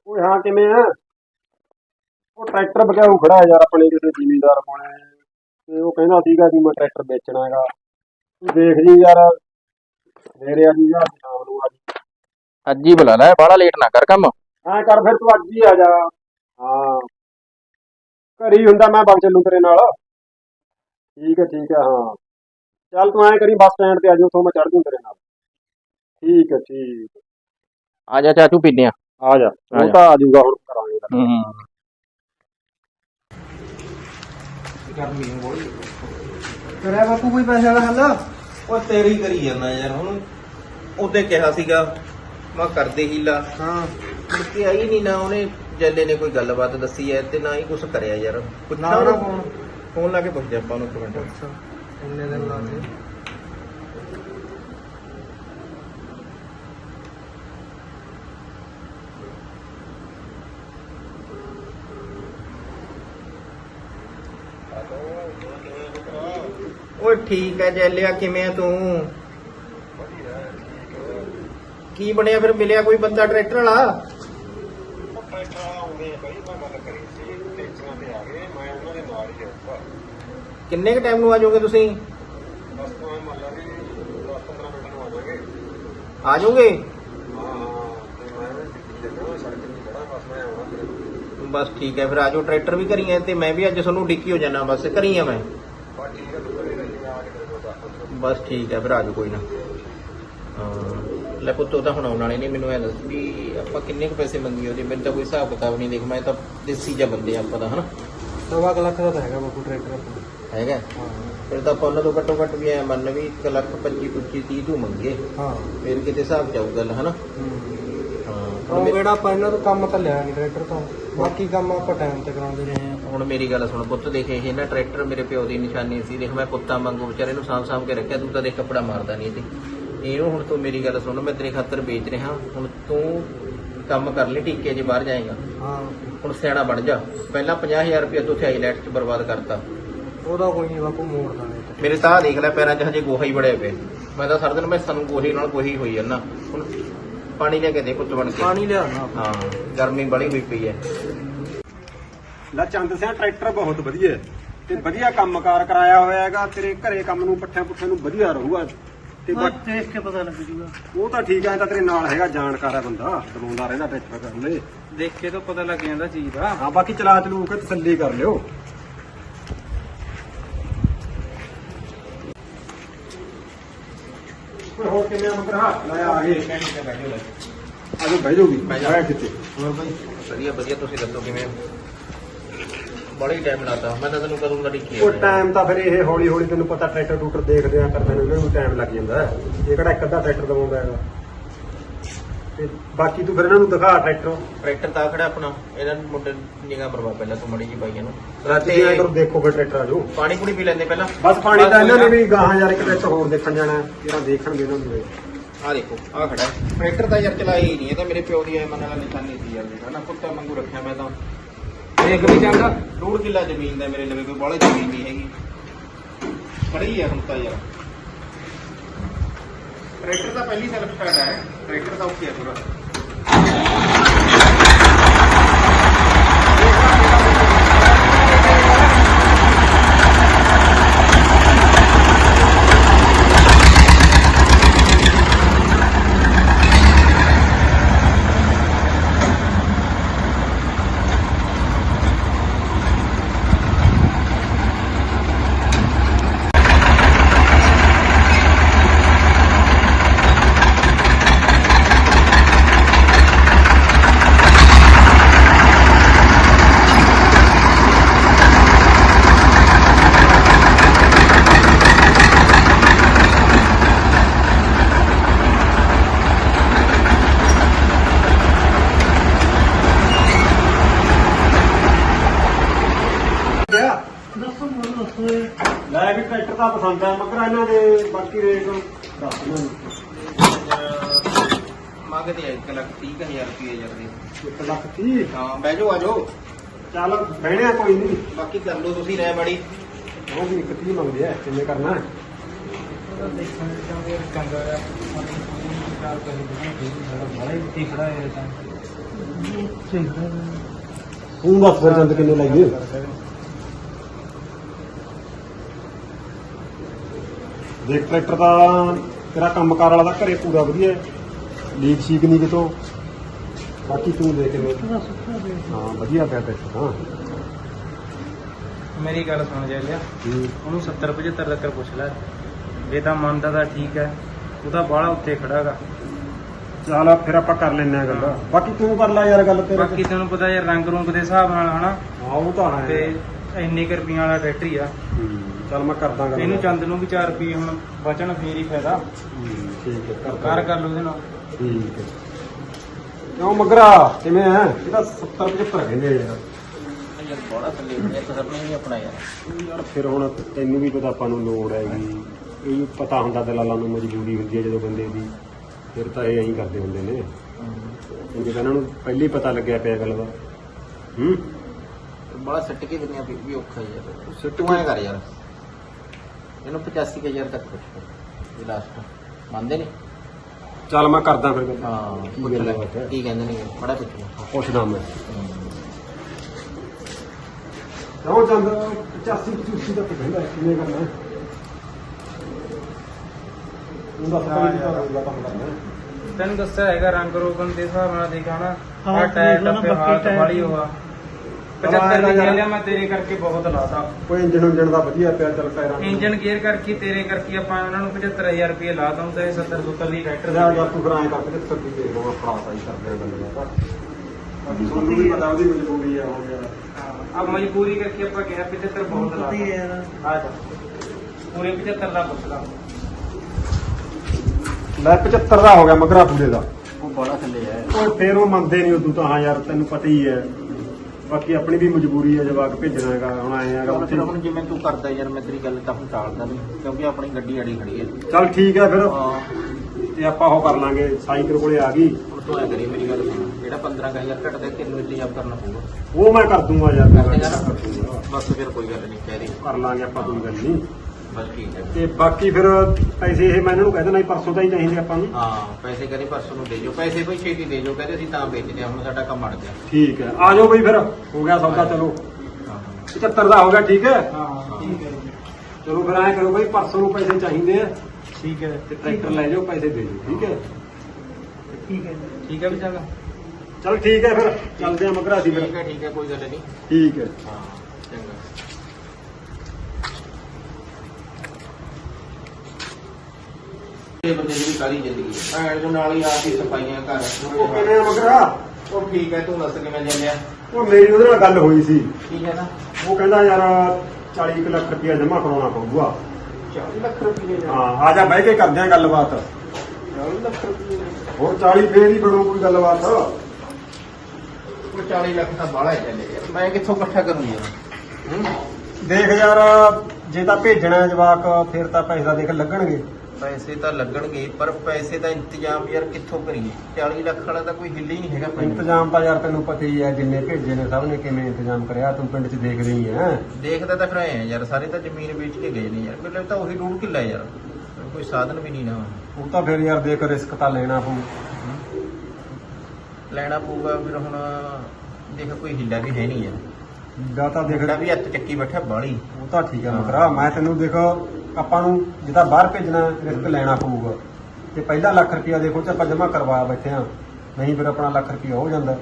ਓਏ ਹਾਂ ਕਿਵੇਂ ਆ? ਉਹ ਟਰੈਕਟਰ ਬਗਾਉ ਖੜਾ ਯਾਰ ਆਪਣੇ ਕਿਸੇ ਜ਼ਿਮੀਂਦਾਰ ਕੋਲੇ। ਤੇ ਉਹ ਕਹਿੰਦਾ ਸੀਗਾ ਕਿ ਮੈਂ ਟਰੈਕਟਰ ਵੇਚਣਾ ਹੈਗਾ। ਤੂੰ ਦੇਖ ਜੀ ਯਾਰ ਮੇਰੇ ਆ ਜੀ ਯਾਰ ਸ਼ਾਮ ਨੂੰ ਆ ਜੀ। ਅੱਜ ਹੀ ਬੁਲਾ ਲੈ ਬੜਾ ਲੇਟ ਨਾ ਕਰ ਕੰਮ। ਐਂ ਕਰ ਫਿਰ ਤੂੰ ਅੱਜ ਹੀ ਆ ਜਾ। ਹਾਂ। ਘਰੇ ਹੁੰਦਾ ਮੈਂ ਬਗ ਚੱਲੂ ਤੇਰੇ ਨਾਲ। ਠੀਕ ਹੈ ਠੀਕ ਹੈ ਹਾਂ। ਚੱਲ ਤੂੰ ਐਂ ਕਰੀ ਬੱਸ ਸਟੈਂਡ ਤੇ ਆ ਜਾ ਉੱਥੋਂ ਮੈਂ ਚੜ ਜੂ ਤੇਰੇ ਨਾਲ। ਠੀਕ ਹੈ ਠੀਕ। ਆ ਜਾ ਚਾਚੂ ਪੀਨੇ ਆ ਆ ਜਾ। ਉਹ। ਤਾਂ ਆ ਜਾਊਗਾ ਹੁਣ ਕਰਾਂਗੇ ਗੱਲ। ਹੂੰ ਕਰਿਆ ਬਾਪੂ ਕੋਈ ਪੈਸੇ ਦਾ ਹੱਲ? ਉਹ ਤੇਰੀ ਕਰੀ ਜਾਂਦਾ ਯਾਰ ਹੁਣ। ਉਹਦੇ ਕਿਹਾ ਸੀਗਾ ਮੈਂ ਕਰਦੇ ਹੀਲਾ ਹਾਂ। ਮੁੜ ਕੇ ਆਈ ਨਹੀਂ ਨਾ ਉਹਨੇ ਜੱਲੇ ਨੇ ਕੋਈ ਗੱਲਬਾਤ ਦੱਸੀ ਐ ਤੇ ਨਾ ਹੀ ਕੁਝ ਕਰਿਆ ਯਾਰ। ਪੁੱਛਣਾ ਨਾ ਨਾ ਉਹਨੂੰ? ਫੋਨ। ਫੋਨ ਲਾ ਕੇ ਪੁੱਛਦੇ ਆਪਾਂ ਨੂੰ ਇੱਕ ਮਿੰਟ। ਇੰਨੇ ਦਿਨ ਲਾਤੇ ਓਏ ਠੀਕ ਐ ਜੱਲਿਆ ਕਿਵੇਂ ਆ ਤੂੰ? ਕੀ ਬਣਿਆ ਫਿਰ? ਮਿਲਿਆ ਕੋਈ ਬੰਦਾ ਟਰੈਕਟਰ ਵਾਲਾ? ਕਿੰਨੇ ਕ ਟਾਈਮ ਨੂੰ ਆ ਜਾਓਗੇ ਤੁਸੀਂ? ਆ ਜਾਓਗੇ? ਬਸ ਠੀਕ ਹੈ, ਫਿਰ ਆ ਟਰੈਕਟਰ ਵੀ ਘਰੀ ਹੈ ਤੇ ਮੈਂ ਵੀ ਅੱਜ ਤੁਹਾਨੂੰ ਡਿੱਕੀ ਹੋ ਜਾਣਾ ਬਸ ਘਰੀ ਮੈਂ। ਬਸ ਠੀਕ ਹੈ ਘਰੇ ਬਸ ਠੀਕ ਹੈ ਫਿਰ ਆ ਕੋਈ ਨਾ। ਹਾਂ। ਲੈ ਪੁੱਤੋ ਤਾਂ ਹੁਣ ਆਉਣ ਵਾਲੇ ਨਹੀਂ ਮੈਨੂੰ ਐ ਦੱਸ ਵੀ ਆਪਾਂ ਕਿੰਨੇ ਕੁ ਪੈਸੇ ਮੰਗੀ ਉਹਦੇ ਮੈਨੂੰ ਤਾਂ ਕੋਈ ਹਿਸਾਬ ਕਿਤਾਬ ਨਹੀਂ ਦੇਖ ਮੈਂ ਤਾਂ ਦੇਸੀ ਜਿਹਾ ਬੰਦੇ ਆ ਆਪਾਂ ਤਾਂ ਹਨਾ? ਸਵਾ ਕੁ ਲੱਖ ਦਾ ਤਾਂ ਹੈਗਾ ਬਾਪੂ ਟਰੈਕਟਰ ਆਪਣਾ ਹੈਗਾ? ਹਾਂ। ਫਿਰ ਤਾਂ ਆਪਾਂ ਉਹਨਾਂ ਤੋਂ ਘੱਟੋ ਘੱਟ ਵੀ ਐ ਮੰਨ ਵੀ 1 ਲੱਖ 25 25 30 ਤੂੰ ਮੰਗੇ ਹਾਂ। ਫਿਰ ਕਿਤੇ ਹਿਸਾਬ ਜਾਊ ਗੱਲ ਹਨਾ? ਹਾਂ। ਉਹ ਕਿਹੜਾ ਆਪਾਂ ਇਹਨਾਂ ਤੋਂ ਕੰਮ ਤਾਂ ਲਿਆ ਨਹੀਂ ਟਰੈਕਟਰ ਤੋਂ। ਬਾਕੀ ਕੰਮ ਆਪਾਂ ਟਾਈਮ ਤੇ ਕਰਾਉਂਦੇ ਰਹੇ ਹਾਂ। ਹੁਣ ਮੇਰੀ ਗੱਲ ਸੁਣ ਪੁੱਤ ਦੇਖ ਇਹ ਨਾ ਟਰੈਕਟਰ ਮੇਰੇ ਪਿਓ ਦੀ ਨਿਸ਼ਾਨੀ ਸੀ। ਦੇਖ ਮੈਂ ਕੁੱਤਾ ਵਾਂਗੂ ਵਿਚਾਰੇ ਨੂੰ ਸਾਂਭ ਸਾਂਭ ਕੇ ਰੱਖਿਆ ਤੂੰ ਤਾਂ ਦੇਖ ਕੱਪੜਾ ਮਾਰਦਾ ਨਹੀਂ ਇਹਦੇ। ਇਹਨੂੰ ਹੁਣ ਤੂੰ ਮੇਰੀ ਗੱਲ ਸੁਣ ਮੈਂ ਤੇਰੇ ਖਾਤਰ ਵੇਚ ਰਿਹਾ। ਹੁਣ ਤੂੰ ਕੰਮ ਕਰ ਲਈ ਟੀਕੇ ਜੇ ਬਾਹਰ ਜਾਏਗਾ। ਹਾਂ। ਹੁਣ ਸਿਆਣਾ ਬਣ ਜਾ। ਪਹਿਲਾਂ 50000 ਰੁਪਏ ਤੂੰ ਉੱਥੇ ਆਈਲੈਟ 'ਚ ਬਰਬਾਦ ਕਰਤਾ। ਉਹਦਾ ਕੋਈ ਨਹੀਂ ਬਾਪੂ ਮੋੜ ਦਾਂਗੇ ਮੇਰੇ ਤਾਂ ਦੇਖ ਲੈ ਪੈਰਾਂ 'ਚ ਹਜੇ ਗੋਹਾ ਹੀ ਬੜਿਆ ਪਿਆ। ਮੈਂ ਤਾਂ ਸਾਰਾ ਦਿਨ ਮੈਂ ਸਾਨੂੰ ਗੋਹੇ ਨਾਲ ਗੋਹੀ ਹੋਈ ਜਾਂਦਾ। ਹੁਣ ਪਾਣੀ ਲੈ ਕੇ ਦੇ ਪੁੱਤ ਬਣ ਕੇ। ਪਾਣੀ ਲਿਆਣਾ ਹਾਂ ਗਰਮੀ ਬੜੀ ਹੋਈ ਪਈ ਹੈ। ਲੈ ਚੰਦ ਸਿਆ ਟਰੈਕਟਰ ਬਹੁਤ ਵਧੀਆ ਹੈ। ਤੇ ਵਧੀਆ ਕੰਮਕਾਰ ਕਰਾਇਆ ਹੋਇਆ ਹੈਗਾ। ਤੇਰੇ ਘਰੇ ਕੰਮ ਨੂੰ ਪੱਠਿਆਂ ਪੁੱਠਿਆਂ ਨੂੰ ਵਧੀਆ ਰਹੂਗਾ। ਤੇ ਬਾ- ਦੇਖ ਕੇ ਪਤਾ ਲੱਗ ਜੂਗਾ ਉਹ ਤਾਂ ਠੀਕ ਇਹ ਤਾਂ ਤੇਰੇ ਨਾਲ ਹੈਗਾ ਜਾਣਕਾਰ ਹੈ ਬੰਦਾ ਦਬਾਉਂਦਾ ਰਹਿੰਦਾ ਟਰੈਕਟਰ ਕਰ ਲੈ ਦੇਖ ਕੇ ਤਾਂ ਪਤਾ ਲੱਗ ਜਾਂਦਾ ਚੀਜ਼ ਦਾ। ਹਾਂ ਬਾਕੀ ਚਲਾ ਚਲੂ ਕੇ ਤਸੱਲੀ ਕਰ ਲਿਓ। ਓਏ ਹੋਰ ਕਿਵੇਂ ਆ ਲਾਇਆ ਆ ਗਏ ਬਹਿ ਜਾਓਗੀ ਬਹਿ ਜਾ। ਬਹਿ ਕਿਤੇ। ਹੋਰ ਬਾਈ ਵਧੀਆ ਵਧੀਆ ਤੁਸੀਂ ਦੱਸੋ ਕਿਵੇਂ ਬੜੀ ਟਾਈਮ ਲਾਤਾ। ਮੈਂ ਤਾਂ ਤੈਨੂੰ ਕਦੋਂ ਦਾ ਡਿੱਕੀ ਉਹ ਟਾਈਮ ਤਾਂ ਫਿਰ ਇਹ ਹੌਲੀ ਹੌਲੀ ਤੈਨੂੰ ਪਤਾ ਟਰੈਕਟਰ ਟੂਟਰ ਦੇਖਦੇ ਆ ਕਰਦੇ ਨੂੰ ਇਹਨੂੰ ਟਾਈਮ ਲੱਗ ਜਾਂਦਾ? ਹੈ। ਇਹ ਕਿਹੜਾ ਇੱਕ ਅੱਧਾ ਟਰੈਕਟਰ ਦਵਾਉਂਦਾ ਹੈਗਾ। ਤੇ ਬਾਕੀ ਤੂੰ ਫਿਰ ਇਹਨਾਂ ਨੂੰ ਦਿਖਾ ਟਰੈਕਟਰ ਟਰੈਕਟਰ ਤਾਂ ਖੜਾ ਆਪਣਾ? ਇਹਨਾਂ ਨੂੰ ਮੁੰਡੇ ਨਿਗਾਹ ਪਰਵਾ ਪਹਿਲਾਂ ਤੂੰ ਮੜੀ ਜੀ ਪਾਈ ਇਹਨੂੰ ਰਾਤੀ ਐਂ ਕਰੋ ਦੇਖੋ ਫਿਰ ਟਰੈਕਟਰ ਆ ਜਾਓ ਪਾਣੀ ਪੂਣੀ ਪੀ ਲੈਂਦੇ ਪਹਿਲਾਂ। ਬਸ ਪਾਣੀ ਤਾਂ ਇਹਨਾਂ ਨੇ ਵੀ ਗਾਹਾਂ ਯਾਰ ਇੱਕ ਟਰੈਕਟਰ ਹੋਰ ਦੇਖਣ ਜਾਣਾ ਹੈ। ਜਿਹੜਾ ਦੇਖਣਗੇ ਇਹਨਾਂ ਨੂੰ ਆ ਦੇਖੋ ਆ ਖੜਾ ਹੈ। ਟਰੈਕਟਰ ਤਾਂ ਯਾਰ ਚਲਾਇਆ ਹੀ ਨਹੀਂ ਇਹ ਤਾਂ ਮੇਰੇ ਪਿਓ ਦੀ ਐ ਮੰਨ ਲਾ ਨਿਸ਼ਾਨੀ ਸੀ ਯਾਰ ਦੇਖਾ ਨਾ ਕੁੱਤਾ ਵਾਂਗੂ ਰੱਖਿਆ ਮੈਂ ਤਾਂ। ਦੇਖ ਵੀ ਜਾਂਦਾ ਡੂੜ ਕਿੱਲਾ ਜ਼ਮੀਨ ਦਾ ਮੇਰੇ ਲਵੇ ਕੋਈ ਬਾਹਲੀ ਜ਼ਮੀਨ ਨਹੀਂ ਹੈਗੀ। ਖੜੀ ਆ ਹੁਣ ਤਾਂ ਯਾਰ। ਟਰੈਕਟਰ ਦਾ ਪਹਿਲੀ ਸੈਲਫ ਸਟਾਰਟ ਹੈ ਟਰੈਕਟਰ ਦਾ ਓਕੇ ਹੈ ਪੂਰਾ ਲੈ ਵੀ ਟਰੈਕਟਰ ਤਾਂ ਪਸੰਦ ਆ ਮਗਰ ਇਹਨਾਂ ਦੇ ਬਾਕੀ ਰੇਟ ਦੱਸ ਦਿਓ ਮੰਗਦੇ ਆ 1 ਲੱਖ 30 ਹਜ਼ਾਰ ਰੁਪਏ ਯਾਰ ਦੇ। 1 ਲੱਖ 30 ਹਾਂ ਬਹਿ ਜਾਓ ਆ ਜਾਓ। ਚੱਲ ਬਹਿਣੇ ਆ ਕੋਈ ਨਹੀਂ। ਬਾਕੀ ਕਰ ਲਓ ਤੁਸੀਂ ਰਹਿ ਬੜੀ ਉਹ ਵੀ 1 30 ਮੰਗਦੇ ਆ ਕਿੰਨੇ ਕਰਨਾ ਤੂੰ ਦੱਸ ਫਿਰ ਜੰਦ ਕਿੰਨੇ ਲਾਈਏ? ਦੇਖ ਟਰੈਕਟਰ ਦਾ ਤੇਰਾ ਕੰਮਕਾਰ ਵਾਲਾ ਦਾ ਘਰੇ ਪੂਰਾ ਵਧੀਆ ਲੀਕ ਸ਼ੀਕ ਨਹੀਂ ਕਿਤੋਂ। ਬਾਕੀ ਤੂੰ ਦੇਖ ਲੈ ਹਾਂ। ਵਧੀਆ ਪਿਆ ਟਰੈਕਟਰ ਹਾਂ ਮੇਰੀ ਗੱਲ ਸੁਣ ਜਾ ਲਿਆ ਹੂੰ। ਉਹਨੂੰ 70 75 ਤੱਕ ਪੁੱਛ ਲੈ। ਜੇ ਤਾਂ ਮੰਨਦਾ ਤਾਂ ਠੀਕ ਹੈ। ਉਹਦਾ ਬਾਹਲਾ ਉੱਤੇ ਖੜਾਗਾ ਚੱਲ ਫਿਰ ਆਪਾਂ ਕਰ ਲੈਨੇ ਆ ਗੱਲ। ਬਾਕੀ ਤੂੰ ਕਰ ਲੈ ਯਾਰ ਗੱਲ ਤੇਰੇ ਬਾਕੀ ਤੈਨੂੰ ਪਤਾ ਯਾਰ ਰੰਗ ਰੂੰਗ ਦੇ ਹਿਸਾਬ ਨਾਲ ਹਨਾ? ਹਾਂ ਉਹ ਤਾਂ ਹੈ। ਤੇ ਇੰਨੇ ਕੁ ਰੁਪਈਆਂ ਵਾਲਾ ਟਰੈਕਟਰ ਹੀ ਆ। ਹੂੰ। ਚੱਲ ਮੈਂ ਕਰਦਾ ਗੱਲ। ਇਹਨੂੰ ਚੰਦ ਨੂੰ ਵੀ 4 ਰੁਪਏ ਹੁਣ ਬਚਣ ਫੇਰ ਹੀ ਫਾਇਦਾ। ਹੂੰ, ਠੀਕ ਹੈ ਕਰ ਕਰ ਲਓ ਉਹਦੇ ਨਾਲ। ਠੀਕ ਹੈ। ਕਿਉਂ ਮਗਰਾ? ਕਿਵੇਂ ਹੈ ਇਹਦਾ 70 75 ਕਹਿੰਦੇ ਆ ਯਾਰ। ਯਾਰ ਬੜਾ ਥੱਲੇ ਹੋ ਗਿਆ ਤਾਂ ਨਹੀਂ ਆਪਣਾ ਯਾਰ। ਯਾਰ ਫਿਰ ਹੁਣ ਤੈਨੂੰ ਵੀ ਪਤਾ ਆਪਾਂ ਨੂੰ ਲੋੜ ਹੈਗੀ ਇਹ ਵੀ ਪਤਾ ਹੁੰਦਾ ਦਲਾਲਾਂ ਨੂੰ ਮਜਬੂਰੀ ਹੁੰਦੀ ਹੈ ਜਦੋਂ ਬੰਦੇ ਦੀ। ਫਿਰ ਤਾਂ ਇਹ ਐਂ ਕਰਦੇ ਹੁੰਦੇ ਨੇ। ਹੁਣ ਜਦੋਂ ਇਹਨਾਂ ਨੂੰ ਪਹਿਲੀ ਪਤਾ ਲੱਗਿਆ ਪਿਆ ਗੱਲ ਦਾ। ਹੂੰ? ਬੜਾ ਸੱਟ ਕੇ ਦੁਨੀਆ ਵੀ ਵੀ ਔਖਾ ਯਾਰ ਸਿੱਟ ਤੂੰ ਐਂ ਕਰ ਯਾਰ। ਇਹਨੂੰ 85000 ਤੱਕ ਪੁੱਛ ਇਹ ਲਾਸਟ ਮੰਨਦੇ ਨਹੀਂ ਚੱਲ ਮੈਂ ਕਰਦਾ ਫਿਰ ਗੱਲ। ਹਾਂ ਕੀ ਪੁੱਛ ਗੱਲ ਲੈ ਬਾਤ ਹੈ? ਕੀ ਕਹਿੰਦੇ ਨੇ ਬੜਾ ਪੁੱਛਣਾ ਪੁੱਛਦਾ ਮੈਂ ਕਿਉਂ ਚੰਦ 85 85 ਤੱਕ ਕਹਿੰਦਾ ਕਿੰਨੇ ਕਰਨਾ? ਉਹਦਾ ਹਾਂ ਸਾਰੀ ਯਾਰ। ਦਾ ਕੰਮ ਕਰਨਾ। ਤੈਨੂੰ ਦੱਸਿਆ ਹੈਗਾ ਰੰਗ ਰੋਗਨ ਦੇ ਹਿਸਾਬ ਨਾਲ ਦੇਖਾ ਨਾ ਹਾਂ, ਆ ਟਾਇਰ ਨਾ, ਟੱਪੇ ਹਾਲਤ ਵਾਲੀ। ਹੋਆ 75 ਦੀ ਯਾਰ। ਲਿਆ ਮੈਂ ਤੇਰੇ ਕਰਕੇ ਬਹੁਤ ਲਾਤਾ। ਕੋਈ ਇੰਜਨ ਉਂਜਨ ਦਾ ਵਧੀਆ ਪਿਆ ਚੱਲ ਦਾ। ਇੰਜਨ ਗੇਅਰ ਕਰਕੇ ਤੇਰੇ ਕਰਕੇ ਆਪਾਂ ਉਹਨਾਂ ਨੂੰ 75000 ਰੁਪਏ ਲਾ ਦਊਂ ਤੇ 70 70 ਦੀ ਟਰੈਕਟਰ ਜਾ ਦੇ ਜਾ ਤੂੰ ਦੇ ਦੋ ਸਾਈ ਕਰਦੇ ਆ ਦਾ ਤੁਹਾਨੂੰ ਵੀ ਪਤਾ ਉਹਦੀ ਮਜਬੂਰੀ ਆ ਹੁਣ ਯਾਰ ਆ ਮਜਬੂਰੀ ਕਰਕੇ ਆਪਾਂ ਕਿਹਾ 75 ਬਹੁਤ ਪਤਾ ਹੀ ਹੈ ਲਾਤਾ ਯਾਰ। ਆ ਜਾ। ਪੂਰੇ 75 ਦਾ ਪੁੱਛਦਾ ਲੈ। 75 ਦਾ ਹੋ ਗਿਆ ਮਗਰਾ ਪੂਰੇ ਦਾ। ਉਹ ਬੜਾ ਥੱਲੇ ਹੈ ਓਏ ਫੇਰ ਉਹ ਮੰਨਦੇ ਨਹੀਂ ਉਦੋਂ ਤਾਂ ਹਾਂ ਯਾਰ ਤੈਨੂੰ ਪਤਾ ਹੀ ਹੈ। ਬਾਕੀ ਆਪਣੀ ਵੀ ਮਜਬੂਰੀ ਹੈ ਜਵਾਕ ਭੇਜਣਾ ਹੈਗਾ ਹੁਣ ਆਏ ਹੈਗਾ ਉੱਥੇ। ਹੁਣ ਜਿਵੇਂ ਤੂੰ ਕਰਦਾ ਯਾਰ ਮੈਂ ਤੇਰੀ ਗੱਲ ਤਾਂ ਹੁਣ ਟਾਲਦਾ ਨਹੀਂ ਕਿਉਂਕਿ ਆਪਣੀ ਗੱਡੀ ਅੜੀ ਖੜੀ ਹੈ। ਚੱਲ ਠੀਕ ਹੈ ਫਿਰ। ਹਾਂ। ਤੇ ਆਪਾਂ ਉਹ ਕਰ ਲਾਂਗੇ ਸਾਈਕਲ ਕੋਲੇ ਆ ਗਈ। ਹੁਣ ਤੂੰ ਐ ਕਰੀ ਮੇਰੀ ਗੱਲ ਸੁਣ ਜਿਹੜਾ 15000 ਘਟਦਾ ਤੈਨੂੰ ਇੰਤਜ਼ਾਮ ਕਰਨਾ ਪਊਗਾ। ਉਹ ਮੈਂ ਕਰ ਦੂੰਗਾ ਯਾਰ ਬਸ ਫਿਰ ਕੋਈ ਗੱਲ ਨਹੀਂ ਕਹਿ ਦੇ। ਕਰ ਲਾਂਗੇ ਆਪਾਂ ਕੋਈ ਗੱਲ ਨਹੀਂ। ਬਸ ਠੀਕ ਹੈ ਤੇ ਬਾਕੀ ਫਿਰ ਪੈਸੇ ਇਹ ਮੈਂ ਇਹਨਾਂ ਨੂੰ ਕਹਿ ਦੇਣਾ ਸੀ ਪਰਸੋਂ ਤਾਂ ਹੀ ਚਾਹੀਦੇ ਆਪਾਂ ਨੂੰ। ਹਾਂ ਪੈਸੇ ਕਰੀ ਪਰਸੋਂ ਨੂੰ ਦੇ ਦਿਓ ਪੈਸੇ ਕੋਈ ਛੇਤੀ ਦੇ ਦਿਓ ਕਹਿੰਦੇ ਅਸੀਂ ਤਾਂ ਵੇਚਦੇ ਹਾਂ ਹੁਣ ਸਾਡਾ ਕੰਮ ਅੜ ਗਿਆ। ਠੀਕ ਹੈ। ਆ ਜਾਓ ਬਈ ਫਿਰ। ਹੋ ਗਿਆ ਸੌਦਾ ਚਲੋ। ਹਾਂ। 75 ਦਾ ਹੋ ਗਿਆ ਠੀਕ ਹੈ? ਹਾਂ ਠੀਕ ਹੈ। ਚਲੋ ਫਿਰ ਐਂ ਕਰੋ ਬਈ ਪਰਸੋਂ ਨੂੰ ਪੈਸੇ ਚਾਹੀਦੇ ਆ। ਠੀਕ ਹੈ। ਤੇ ਟਰੈਕਟਰ ਲੈ ਜਾਓ ਪੈਸੇ ਦੇ ਦਿਓ ਠੀਕ ਹੈ? ਠੀਕ ਹੈ ਠੀਕ ਹੈ ਵੀ ਚੰਗਾ ਚਲ ਠੀਕ ਹੈ ਫਿਰ। ਚੱਲਦੇ ਆ ਮਗਰਾ ਦੀ ਫਿਰ। ਠੀਕ ਹੈ ਠੀਕ ਹੈ ਕੋਈ ਗੱਲ ਨਹੀਂ। ਠੀਕ ਹੈ। ਹਾਂ ਚੰਗਾ। ਇਹ ਬੰਦੇ ਦੀ ਵੀ ਕਾਲੀ ਜ਼ਿੰਦਗੀ ਹੈ। ਭੈਣ ਦੇ ਨਾਲ ਹੀ ਆਪ ਹੀ ਸਫਾਈਆਂ ਕਰ ਉਹ ਕਿਵੇਂ ਆ ਮਗਰਾ ਉਹ ਠੀਕ ਹੈ ਤੂੰ ਦੱਸ ਕਿਵੇਂ ਚੱਲਿਆ? ਉਹ ਮੇਰੀ ਉਹਦੇ ਨਾਲ ਗੱਲ ਹੋਈ ਸੀ। ਠੀਕ ਹੈ ਨਾ? ਉਹ ਕਹਿੰਦਾ ਯਾਰ 40 ਕੁ ਲੱਖ ਰੁਪਇਆ ਜਮ੍ਹਾਂ ਕਰਾਉਣਾ ਪਊਗਾ। 40 ਲੱਖ ਰੁਪਏ ਹਾਂ ਆ ਜਾ ਬਹਿ ਕੇ ਕਰਦੇ ਆ ਗੱਲਬਾਤ। 40 ਲੱਖ ਰੁਪਏ ਹੋਰ 40 ਫੇਰ ਹੀ ਬਣੂ ਕੋਈ ਗੱਲਬਾਤ। ਉਹ 40 ਲੱਖ ਤਾਂ ਬਾਹਲਾ ਹੈ ਚੱਲੇ ਯਾਰ ਮੈਂ ਕਿੱਥੋਂ ਇਕੱਠਾ ਕਰੂੰ ਯਾਰ? ਹੂੰ। ਦੇਖ ਯਾਰ ਜੇ ਤਾਂ ਭੇਜਣਾ ਹੈ ਜਵਾਕ ਫਿਰ ਤਾਂ ਪੈਸੇ ਦੇਖ ਲੱਗਣਗੇ। ਪੈਸੇ ਤਾਂ ਲੱਗਣਗੇ ਪਰ ਪੈਸੇ ਦਾ ਇੰਤਜ਼ਾਮ ਯਾਰ ਕਿੱਥੋਂ ਕਰੀਏ? 40 ਲੱਖ ਵਾਲਾ ਤਾਂ ਕੋਈ ਹਿੱਲ ਹੀ ਨਹੀਂ ਹੈਗਾ ਪਿੰਡ। 'ਚ। ਇੰਤਜ਼ਾਮ ਤਾਂ ਯਾਰ ਤੈਨੂੰ ਪਤਾ ਹੀ ਹੈ ਜਿੰਨੇ ਭੇਜੇ ਨੇ ਸਭ ਨੇ ਕਿਵੇਂ ਇੰਤਜ਼ਾਮ ਕਰਿਆ ਤੂੰ ਪਿੰਡ 'ਚ ਦੇਖ ਰਹੀ ਹੈ। ਦੇਖਦਾ ਤਾਂ ਫਿਰ ਆ ਯਾਰ ਸਾਰੇ ਤਾਂ ਜ਼ਮੀਨ ਵੇਚ ਕੇ ਗਏ ਨੇ ਯਾਰ। ਮੇਰੇ ਤਾਂ ਉਹੀ ਡੂੜ ਕਿੱਲਾ ਯਾਰ। ਕੋਈ ਸਾਧਨ ਵੀ ਨਹੀਂ ਨਾ। ਉਹ ਤਾਂ ਫਿਰ ਯਾਰ ਦੇਖ ਰਿਸਕ ਤਾਂ ਲੈਣਾ ਪਊ। ਲੈਣਾ ਪਊਗਾ ਫਿਰ ਹੁਣ ਦੇਖ ਕੋਈ ਹਿੱਲਾ ਵੀ ਹੈ ਨਹੀਂ ਯਾਰ। ਦਾ ਤਾਂ ਦੇਖ ਵੀ ਹੱਥ ਚੱਕੀ ਬੈਠਾ ਬਾਲੀ ਉਹ ਤਾਂ ਠੀਕ ਹੈ ਮਕਰਾ ਮੈਂ ਤੈਨੂੰ ਦੇਖ ਆਪਾਂ ਨੂੰ ਜਿੱਦਾਂ ਬਾਹਰ ਭੇਜਣਾ ਰਿਸਕ ਲੈਣਾ ਪਊਗਾ। ਤੇ ਪਹਿਲਾ ਲੱਖ ਰੁਪਇਆ ਦੇਖੋ ਤੇ ਆਪਾਂ ਜਮ੍ਹਾਂ ਕਰਵਾ ਬੈਠੇ ਆ ਨਹੀਂ ਫਿਰ ਆਪਣਾ ਲੱਖ ਰੁਪਇਆ ਹੋ ਜਾਂਦਾ।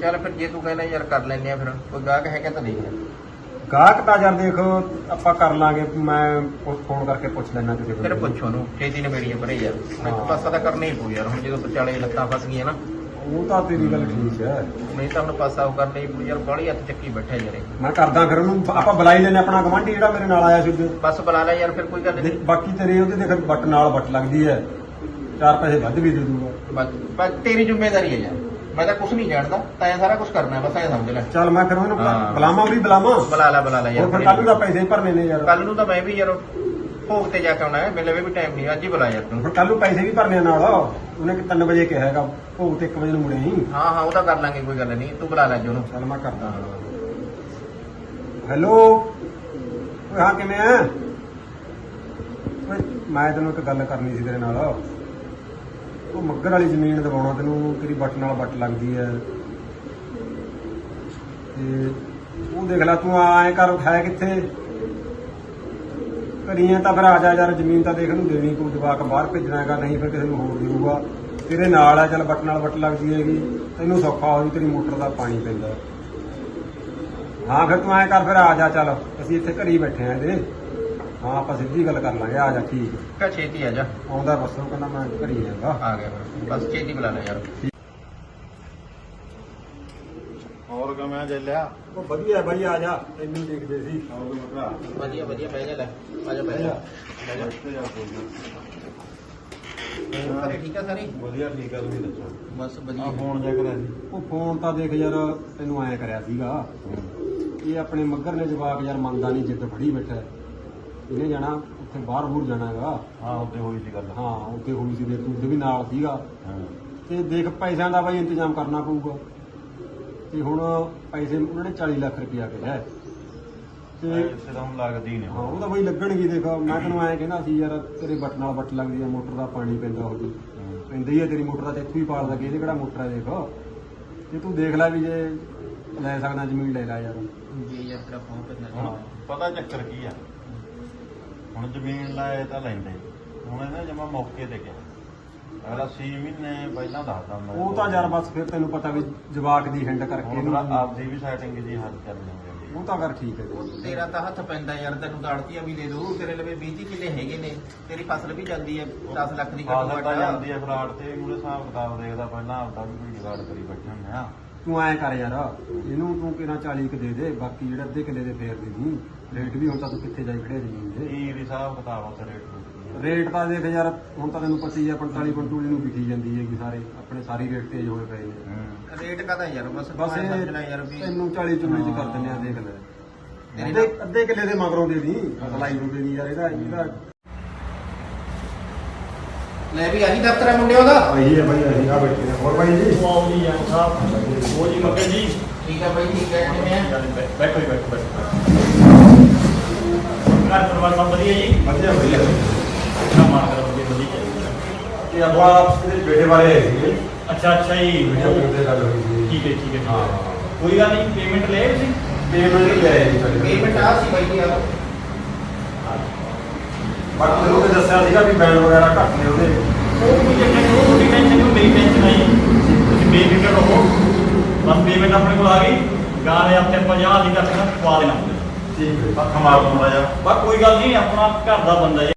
ਚੱਲ ਫਿਰ ਜੇ ਤੂੰ ਕਹਿੰਦਾ ਯਾਰ ਕਰ ਲੈਨੇ ਆ ਫਿਰ ਕੋਈ ਗਾਹਕ ਹੈਗਾ ਤਾਂ ਦੇਖ ਲੈ ਗਾਹਕ ਤਾਂ ਯਾਰ ਦੇਖ ਆਪਾਂ ਕਰ ਲਾਂਗੇ ਮੈਂ ਫੋਨ ਕਰਕੇ ਪੁੱਛ ਲੈਣਾ ਕਿਸੇ ਫਿਰ ਪੁੱਛੋ ਨੂੰ ਛੇਤੀ ਨਵੇੜੀਆਂ ਪਰੇ ਯਾਰ। ਇੱਕ ਪਾਸਾ ਤਾਂ ਕਰਨਾ ਹੀ ਪਊ ਯਾਰ ਹੁਣ ਜਦੋਂ 40 ਲੱਖਾਂ ਫਸ ਗਈਆਂ ਨਾ। ਉਹ ਤਾਂ ਤੇਰੀ ਗੱਲ ਠੀਕ ਹੈ। ਨਹੀਂ ਤਾਂ ਹੁਣ ਪਾਸਾ ਉਹ ਕਰਨਾ ਹੀ ਪਊ ਯਾਰ ਬਾਲੀ ਹੱਥ ਚੱਕੀ ਬੈਠਾ ਇਹ। ਮੈਂ ਕਰਦਾ ਫਿਰ ਉਹਨੂੰ ਆਪਾਂ ਬੁਲਾਈ ਲੈਨੇ ਆਪਣਾ ਗਵਾਂਢੀ ਜਿਹੜਾ ਮੇਰੇ ਨਾਲ ਆਇਆ ਸੀ ਉਹਦੇ ਬਸ ਬੁਲਾ ਲੈ ਯਾਰ ਫਿਰ ਕੋਈ ਗੱਲ ਨਹੀਂ। ਬਾਕੀ ਤੇਰੇ ਉਹਦੇ ਦੇਖ ਬੱਟ ਨਾਲ ਬੱਟ ਲੱਗਦੀ ਹੈ। ਚਾਰ ਪੈਸੇ ਵੱਧ ਵੀ ਦੇ ਦੂਗਾ। ਬਸ ਬਸ ਤੇਰੀ ਜ਼ਿੰਮੇਵਾਰੀ ਹੈ ਯਾਰ। ਮੈਂ ਤਾਂ ਕੁਝ ਨਹੀਂ ਜਾਣਦਾ ਤਾਂ ਸਾਰਾ ਕੁਝ ਕਰਨਾ ਬਸ ਐ ਸਮਝ ਲੈ। ਚੱਲ ਮੈਂ ਫਿਰ ਉਹਨੂੰ। ਬੁਲਾਵਾਂ ਉਹਦੀ ਬੁਲਾਵਾਂ। ਬੁਲਾ ਲੈ ਬੁਲਾ ਲੈ ਯਾਰ ਫਿਰ ਕੱਲ ਨੂੰ ਤਾਂ ਪੈਸੇ ਭਰਨੇ ਨੇ ਯਾਰ। ਕੱਲ ਨੂੰ ਤਾਂ ਮੈਂ ਵੀ ਯਾਰ ਭੋਗ ਤੇ ਜਾ ਕੇ ਆਉਣਾ ਹੈ ਮੇਰੇ ਲਈ ਵੀ ਟਾਈਮ ਨਹੀਂ ਅੱਜ ਹੀ ਬੁਲਾ ਯਾਰ ਤੂੰ। ਫਿਰ ਕੱਲ ਨੂੰ ਪੈਸੇ ਵੀ ਭਰਨੇ ਆ ਨਾਲ। ਉਹਨੇ ਕਿ 3 ਵਜੇ ਕਿਹਾ ਹੈਗਾ ਭੋਗ ਤੇ 1 ਵਜੇ ਨੂੰ ਮੁੜੇ ਹੀ ਹਾਂ ਹਾਂ ਉਹ ਤਾਂ ਕਰ ਲਾਂਗੇ ਕੋਈ ਗੱਲ ਨਹੀਂ ਤੂੰ ਬੁਲਾ ਲੈ ਜੀ ਉਹਨੂੰ। ਚੱਲ ਮੈਂ ਕਰਦਾ। ਹੈਲੋ? ਓਏ ਹਾਂ ਕਿਵੇਂ ਆ ਓਏ ਮੈਂ ਤੈਨੂੰ ਇੱਕ ਗੱਲ ਕਰਨੀ ਸੀ ਤੇਰੇ ਨਾਲ। ਉਹ ਮੱਗਰ ਵਾਲੀ ਜ਼ਮੀਨ ਦਵਾਉਣਾ ਤੈਨੂੰ ਤੇਰੀ ਬੱਟ ਨਾਲ ਬੱਟ ਲੱਗਦੀ ਹੈ ਤੇ ਉਹ ਦੇਖ ਲੈ ਤੂੰ ਐਂ ਕਰ ਹੈ ਕਿੱਥੇ? ਕਰੀਏ ਤਾਂ ਫਿਰ ਆ ਜਾ ਯਾਰ ਜ਼ਮੀਨ ਤਾਂ ਦੇਖ ਨੂੰ ਦੇਣੀ ਕੋਈ ਜਵਾਕ ਬਾਹਰ ਭੇਜਣਾ ਹੈਗਾ ਨਹੀਂ ਫਿਰ ਕਿਸੇ ਨੂੰ ਹੋਰ ਦੇਊਗਾ। ਤੇਰੇ ਨਾਲ ਆ ਚੱਲ ਬੱਟ ਨਾਲ ਬੱਟ ਲੱਗਦੀ ਹੈਗੀ ਤੈਨੂੰ ਸੌਖਾ ਹੋ ਜੀ ਤੇਰੀ ਮੋਟਰ ਦਾ ਪਾਣੀ ਪੈਂਦਾ। ਹਾਂ ਫਿਰ ਤੂੰ ਐਂ ਕਰ ਫਿਰ ਆ ਜਾ ਚੱਲ ਅਸੀਂ ਇੱਥੇ ਘਰੀ ਬੈਠੇ ਆਂ ਇਹਦੇ। ਹਾਂ ਆਪਾਂ ਸਿੱਧੀ ਗੱਲ ਕਰ ਲਾਂਗੇ ਆ ਜਾ ਠੀਕ। ਕਾ ਛੇਤੀ ਆ ਜਾ। ਆਉਂਦਾ ਬੱਸੋਂ ਕਹਿੰਦਾ ਮੈਂ ਘਰੀ ਆਂਗਾ ਆ ਗਿਆ। ਬਸ ਛੇਤੀ ਬੁਲਾ ਲੈ ਯਾਰ। ਹੋਰ ਕਿਵੇਂ ਚੱਲਿਆ ਉਹ ਵਧੀਆ ਬਾਈ ਆ ਜਾ ਤੈਨੂੰ ਦੇਖਦੇ ਸੀ। ਹੋਰ ਮਗਰਾ ਵਧੀਆ ਵਧੀਆ ਬਹਿ ਜਾ ਲੈ। ਆ ਜਾ ਬਹਿ ਜਾ। ਬਹਿ ਜਾ। ਇੱਥੇ ਜਾ ਕੋਈ ਠੀਕ ਆ ਸਾਰੇ? ਵਧੀਆ ਠੀਕ ਆ ਤੁਸੀਂ ਦੱਸੋ? ਬਸ ਆ ਵਧੀਆ ਫੋਨ ਜਾ ਕਰਿਆ ਸੀ। ਉਹ ਫੋਨ ਤਾਂ ਦੇਖ ਯਾਰ ਤੈਨੂੰ ਐਂ ਕਰਿਆ ਸੀਗਾ। ਇਹ ਆਪਣੇ ਮੱਗਰ ਨੇ ਜਵਾਕ ਯਾਰ ਮੰਨਦਾ ਨਹੀਂ ਜਿੱਦ ਫੜੀ ਬੈਠਾ। ਇਹਨੇ ਜਾਣਾ ਉੱਥੇ ਬਾਹਰ ਬੂਰ ਜਾਣਾ ਹੈਗਾ ਹਾਂ ਉੱਤੇ ਹੋਈ ਸੀ ਗੱਲ। ਹਾਂ ਉੱਥੇ ਹੋਈ ਸੀ ਦੇਖ ਤੂੰ ਵੀ ਨਾਲ ਸੀਗਾ। ਹਾਂ। ਤੇ ਦੇਖ ਪੈਸਿਆਂ ਦਾ ਬਾਈ ਇੰਤਜ਼ਾਮ ਕਰਨਾ ਪਊਗਾ। ਤੇ ਹੁਣ ਪੈਸੇ ਉਹਨਾਂ ਨੇ 40 ਲੱਖ ਰੁਪਇਆ ਕਿਹਾ ਹੈ। ਤੇ ਇਸੇ ਤਾਂ ਹੁਣ ਲੱਗਦੀ ਨਹੀਂ ਹਾਂ ਉਹ ਤਾਂ ਬਈ ਲੱਗਣਗੇ ਦੇਖ ਮੈਂ ਤੈਨੂੰ ਐਂ ਕਹਿੰਦਾ ਸੀ ਯਾਰ ਤੇਰੇ ਬੱਟ ਨਾਲ ਬੱਟ ਲੱਗਦੀ ਆ ਮੋਟਰ ਦਾ ਪਾਣੀ ਪੈਂਦਾ ਹੋ। ਜੀ ਪੈਂਦਾ ਹੀ ਹੈ ਤੇਰੀ ਮੋਟਰ ਦਾ ਤੇ ਇੱਥੋਂ ਹੀ ਪਾਲ ਲੱਗੇ ਇਹਦੇ ਕਿਹੜਾ ਮੋਟਰ ਹੈ ਦੇਖ। ਤੇ ਤੂੰ ਦੇਖ ਲੈ ਵੀ ਜੇ ਲੈ ਸਕਦਾ ਜ਼ਮੀਨ ਲੈ ਲੈ ਯਾਰ। ਜੀ ਯਾਰ ਤੇਰਾ ਫੋਨ ਕਰਨਾ ਹੁਣ ਪਤਾ ਚੱਕਰ ਕੀ ਆ? ਹੁਣ ਜ਼ਮੀਨ ਲਾਏ ਤਾਂ ਲੈਂਦੇ। ਹੁਣ ਇਹਨੇ ਜਮਾ ਮੌਕੇ ਤੇ ਗਿਆ ਅਗਲਾ 6 ਮਹੀਨੇ ਪਹਿਲਾਂ ਦੱਸਦਾ ਮੈਂ। ਉਹ ਤਾਂ ਯਾਰ ਬਸ ਫਿਰ ਤੈਨੂੰ ਪਤਾ ਵੀ ਜਵਾਕ ਦੀ ਹਿੰਡ ਕਰਕੇ ਹੁਣ ਇਹਨੂੰ ਮੇਰਾ ਆਪਦੀ ਵੀ ਸੈਟਿੰਗ ਜੀ ਹੱਲ ਕਰਨੀ ਪੈਂਦੀ ਉਹ ਤਾਂ ਕਰ ਠੀਕ ਹੈ ਜੀ। ਉਹ ਤੇਰਾ ਤਾਂ ਹੱਥ ਪੈਂਦਾ ਯਾਰ ਤੈਨੂੰ ਦਾੜਤੀਆਂ ਵੀ ਦੇ ਦੂ ਤੇਰੇ ਲਵੇ 20 ਕਿੱਲੇ ਹੈਗੇ ਨੇ। ਤੇਰੀ ਫਸਲ ਵੀ ਜਾਂਦੀ ਹੈ 10 ਲੱਖ ਦੀ ਫਸਲ ਘੱਟੋ ਤਾਂ ਘੱਟ ਜਾਂਦੀ ਹੈ ਫਲਾਟ ਤੇ ਉਹਦੇ ਹਿਸਾਬ ਕਿਤਾਬ ਦੇਖਦਾ ਪਹਿਲਾਂ ਆਪਦਾ ਵੀ ਕੋਈ ਜੁਗਾੜ ਕਰੀ ਬੈਠੇ ਹੁੰਦੇ ਆ ਤੂੰ ਐਂ ਕਰ ਯਾਰ ਇਹਨੂੰ ਤੂੰ ਕਿਹਨਾਂ 40 ਕ ਦੇ ਦੇ ਬਾਕੀ ਜਿਹੜੇ ਅੱਧੇ ਕਿੱਲੇ ਦੇ ਫੇਰ ਦੇ ਦੀ। ਰੇਟ ਵੀ ਹੁਣ ਤਾਂ ਤੂੰ ਕਿੱਥੇ ਜਾਈ ਖੜੇ ਜ਼ਮੀਨ ਦੇ ਕੀ ਹਿਸਾਬ ਕਿਤਾਬ ਆ ਰੇਟ ਰੂਟ ਦੀ? ਰੇਟ ਤਾਂ ਦੇਖ ਯਾਰ ਹੁਣ ਤਾਂ ਤੈਨੂੰ ਪਤਾ ਹੀ ਹੈ 45 ਪੰਟੂਲੀ ਨੂੰ ਵਿਕੀ ਜਾਂਦੀ ਹੈਗੀ ਸਾਰੇ ਆਪਣੇ ਸਾਰੀ ਰੇਟ ਤੇਜ਼ ਹੋਏ ਪਏ ਨੇ। ਹੂੰ। ਰੇਟ ਕਾਦਾ ਯਾਰ ਬਸ ਬਸ ਇਹ ਸਮਝ ਲੈ ਯਾਰ ਵੀ ਤੈਨੂੰ 40 ਚੁਲੀ ਚ ਕਰ ਦਿੰਦੇ ਆ ਦੇਖ ਲੈ। ਤੇਰੇ ਅੱਧੇ ਅੱਧੇ ਕਿੱਲੇ ਦੇ ਮਗਰੋਂ ਦੇ ਦੀ ਅਸਲਾਈ ਨੂੰ ਦੇ ਦੀ ਯਾਰ ਇਹਦਾ ਇਹਦਾ ਲੈ ਵੀ ਆਹੀ ਦਫ਼ਤਰ ਹੈ ਮੁੰਡਿਓ ਦਾ। ਆਹੀ ਹੈ ਭਾਈ ਅਸੀਂ ਆ ਬੈਠੇ ਨੇ। ਹੋਰ ਭਾਈ ਜੀ? ਜੀ ਜਨ ਸਾਹਿਬ। ਉਹ ਜੀ ਮੱਕਰ ਜੀ। ਠੀਕ ਹੈ ਬਾਈ ਠੀਕ ਹੈ ਕਿਵੇਂ ਆ? ਬੈਠੋ ਜੀ ਬੈਠੋ ਬੈਠੋ। ਘਰ ਪਰਿਵਾਰ ਸਭ ਵਧੀਆ ਜੀ? ਵਧੀਆ ਵਧੀਆ। ਅੱਛਾ ਮਾਰ ਕਰ ਵਧੀਆ ਵਧੀਆ ਇਹ ਆਪਾਂ ਇਹਦੇ ਬੇਟੇ ਬਾਰੇ ਆਏ ਸੀਗੇ। ਅੱਛਾ ਅੱਛਾ ਜੀ। ਵੀਡੀਓ ਤੇ ਗੱਲ ਹੋਈ ਸੀ। ਠੀਕ ਹੈ ਠੀਕ ਹੈ ਹਾਂ। ਕੋਈ ਗੱਲ ਨਹੀਂ ਪੇਮੈਂਟ ਲੈ ਤੁਸੀਂ? ਪੇਮੈਂਟ ਹੀ ਆਏ ਜੀ ਸਾਡੇ ਪੇਮੈਂਟ ਆ ਸੀ ਬਾਈ ਜੀ ਆ ਬਾਕੀ ਮੈਨੂੰ ਤੇ ਦੱਸਿਆ ਸੀਗਾ ਵੀ ਬੈਂਡ ਵਗੈਰਾ ਘੱਟ ਨੇ ਉਹਦੇ। ਉਹ ਕੋਈ ਚੱਕਰ ਨਹੀਂ ਉਹ ਤੁਹਾਡੀ ਟੈਨਸ਼ਨ ਨਹੀਂ ਮੇਰੀ ਟੈਨਸ਼ਨ ਨਹੀਂ ਤੁਸੀਂ ਬੇਫਿਕਰ ਰਹੋ ਬਸ ਪੇਮੈਂਟ ਆਪਣੇ ਕੋਲ ਆ ਗਈ। ਗਾਣੇ ਆਪਣੇ 50 ਦੀ ਤੱਕ ਪਵਾ ਦੇਣਾ। ਠੀਕ ਹੈ। ਪੱਖ ਮਾਰ ਦੂੰਗਾ ਜਾ ਬਸ ਕੋਈ ਗੱਲ ਨਹੀਂ ਆਪਣਾ ਘਰ ਦਾ ਬੰਦਾ ਜੀ।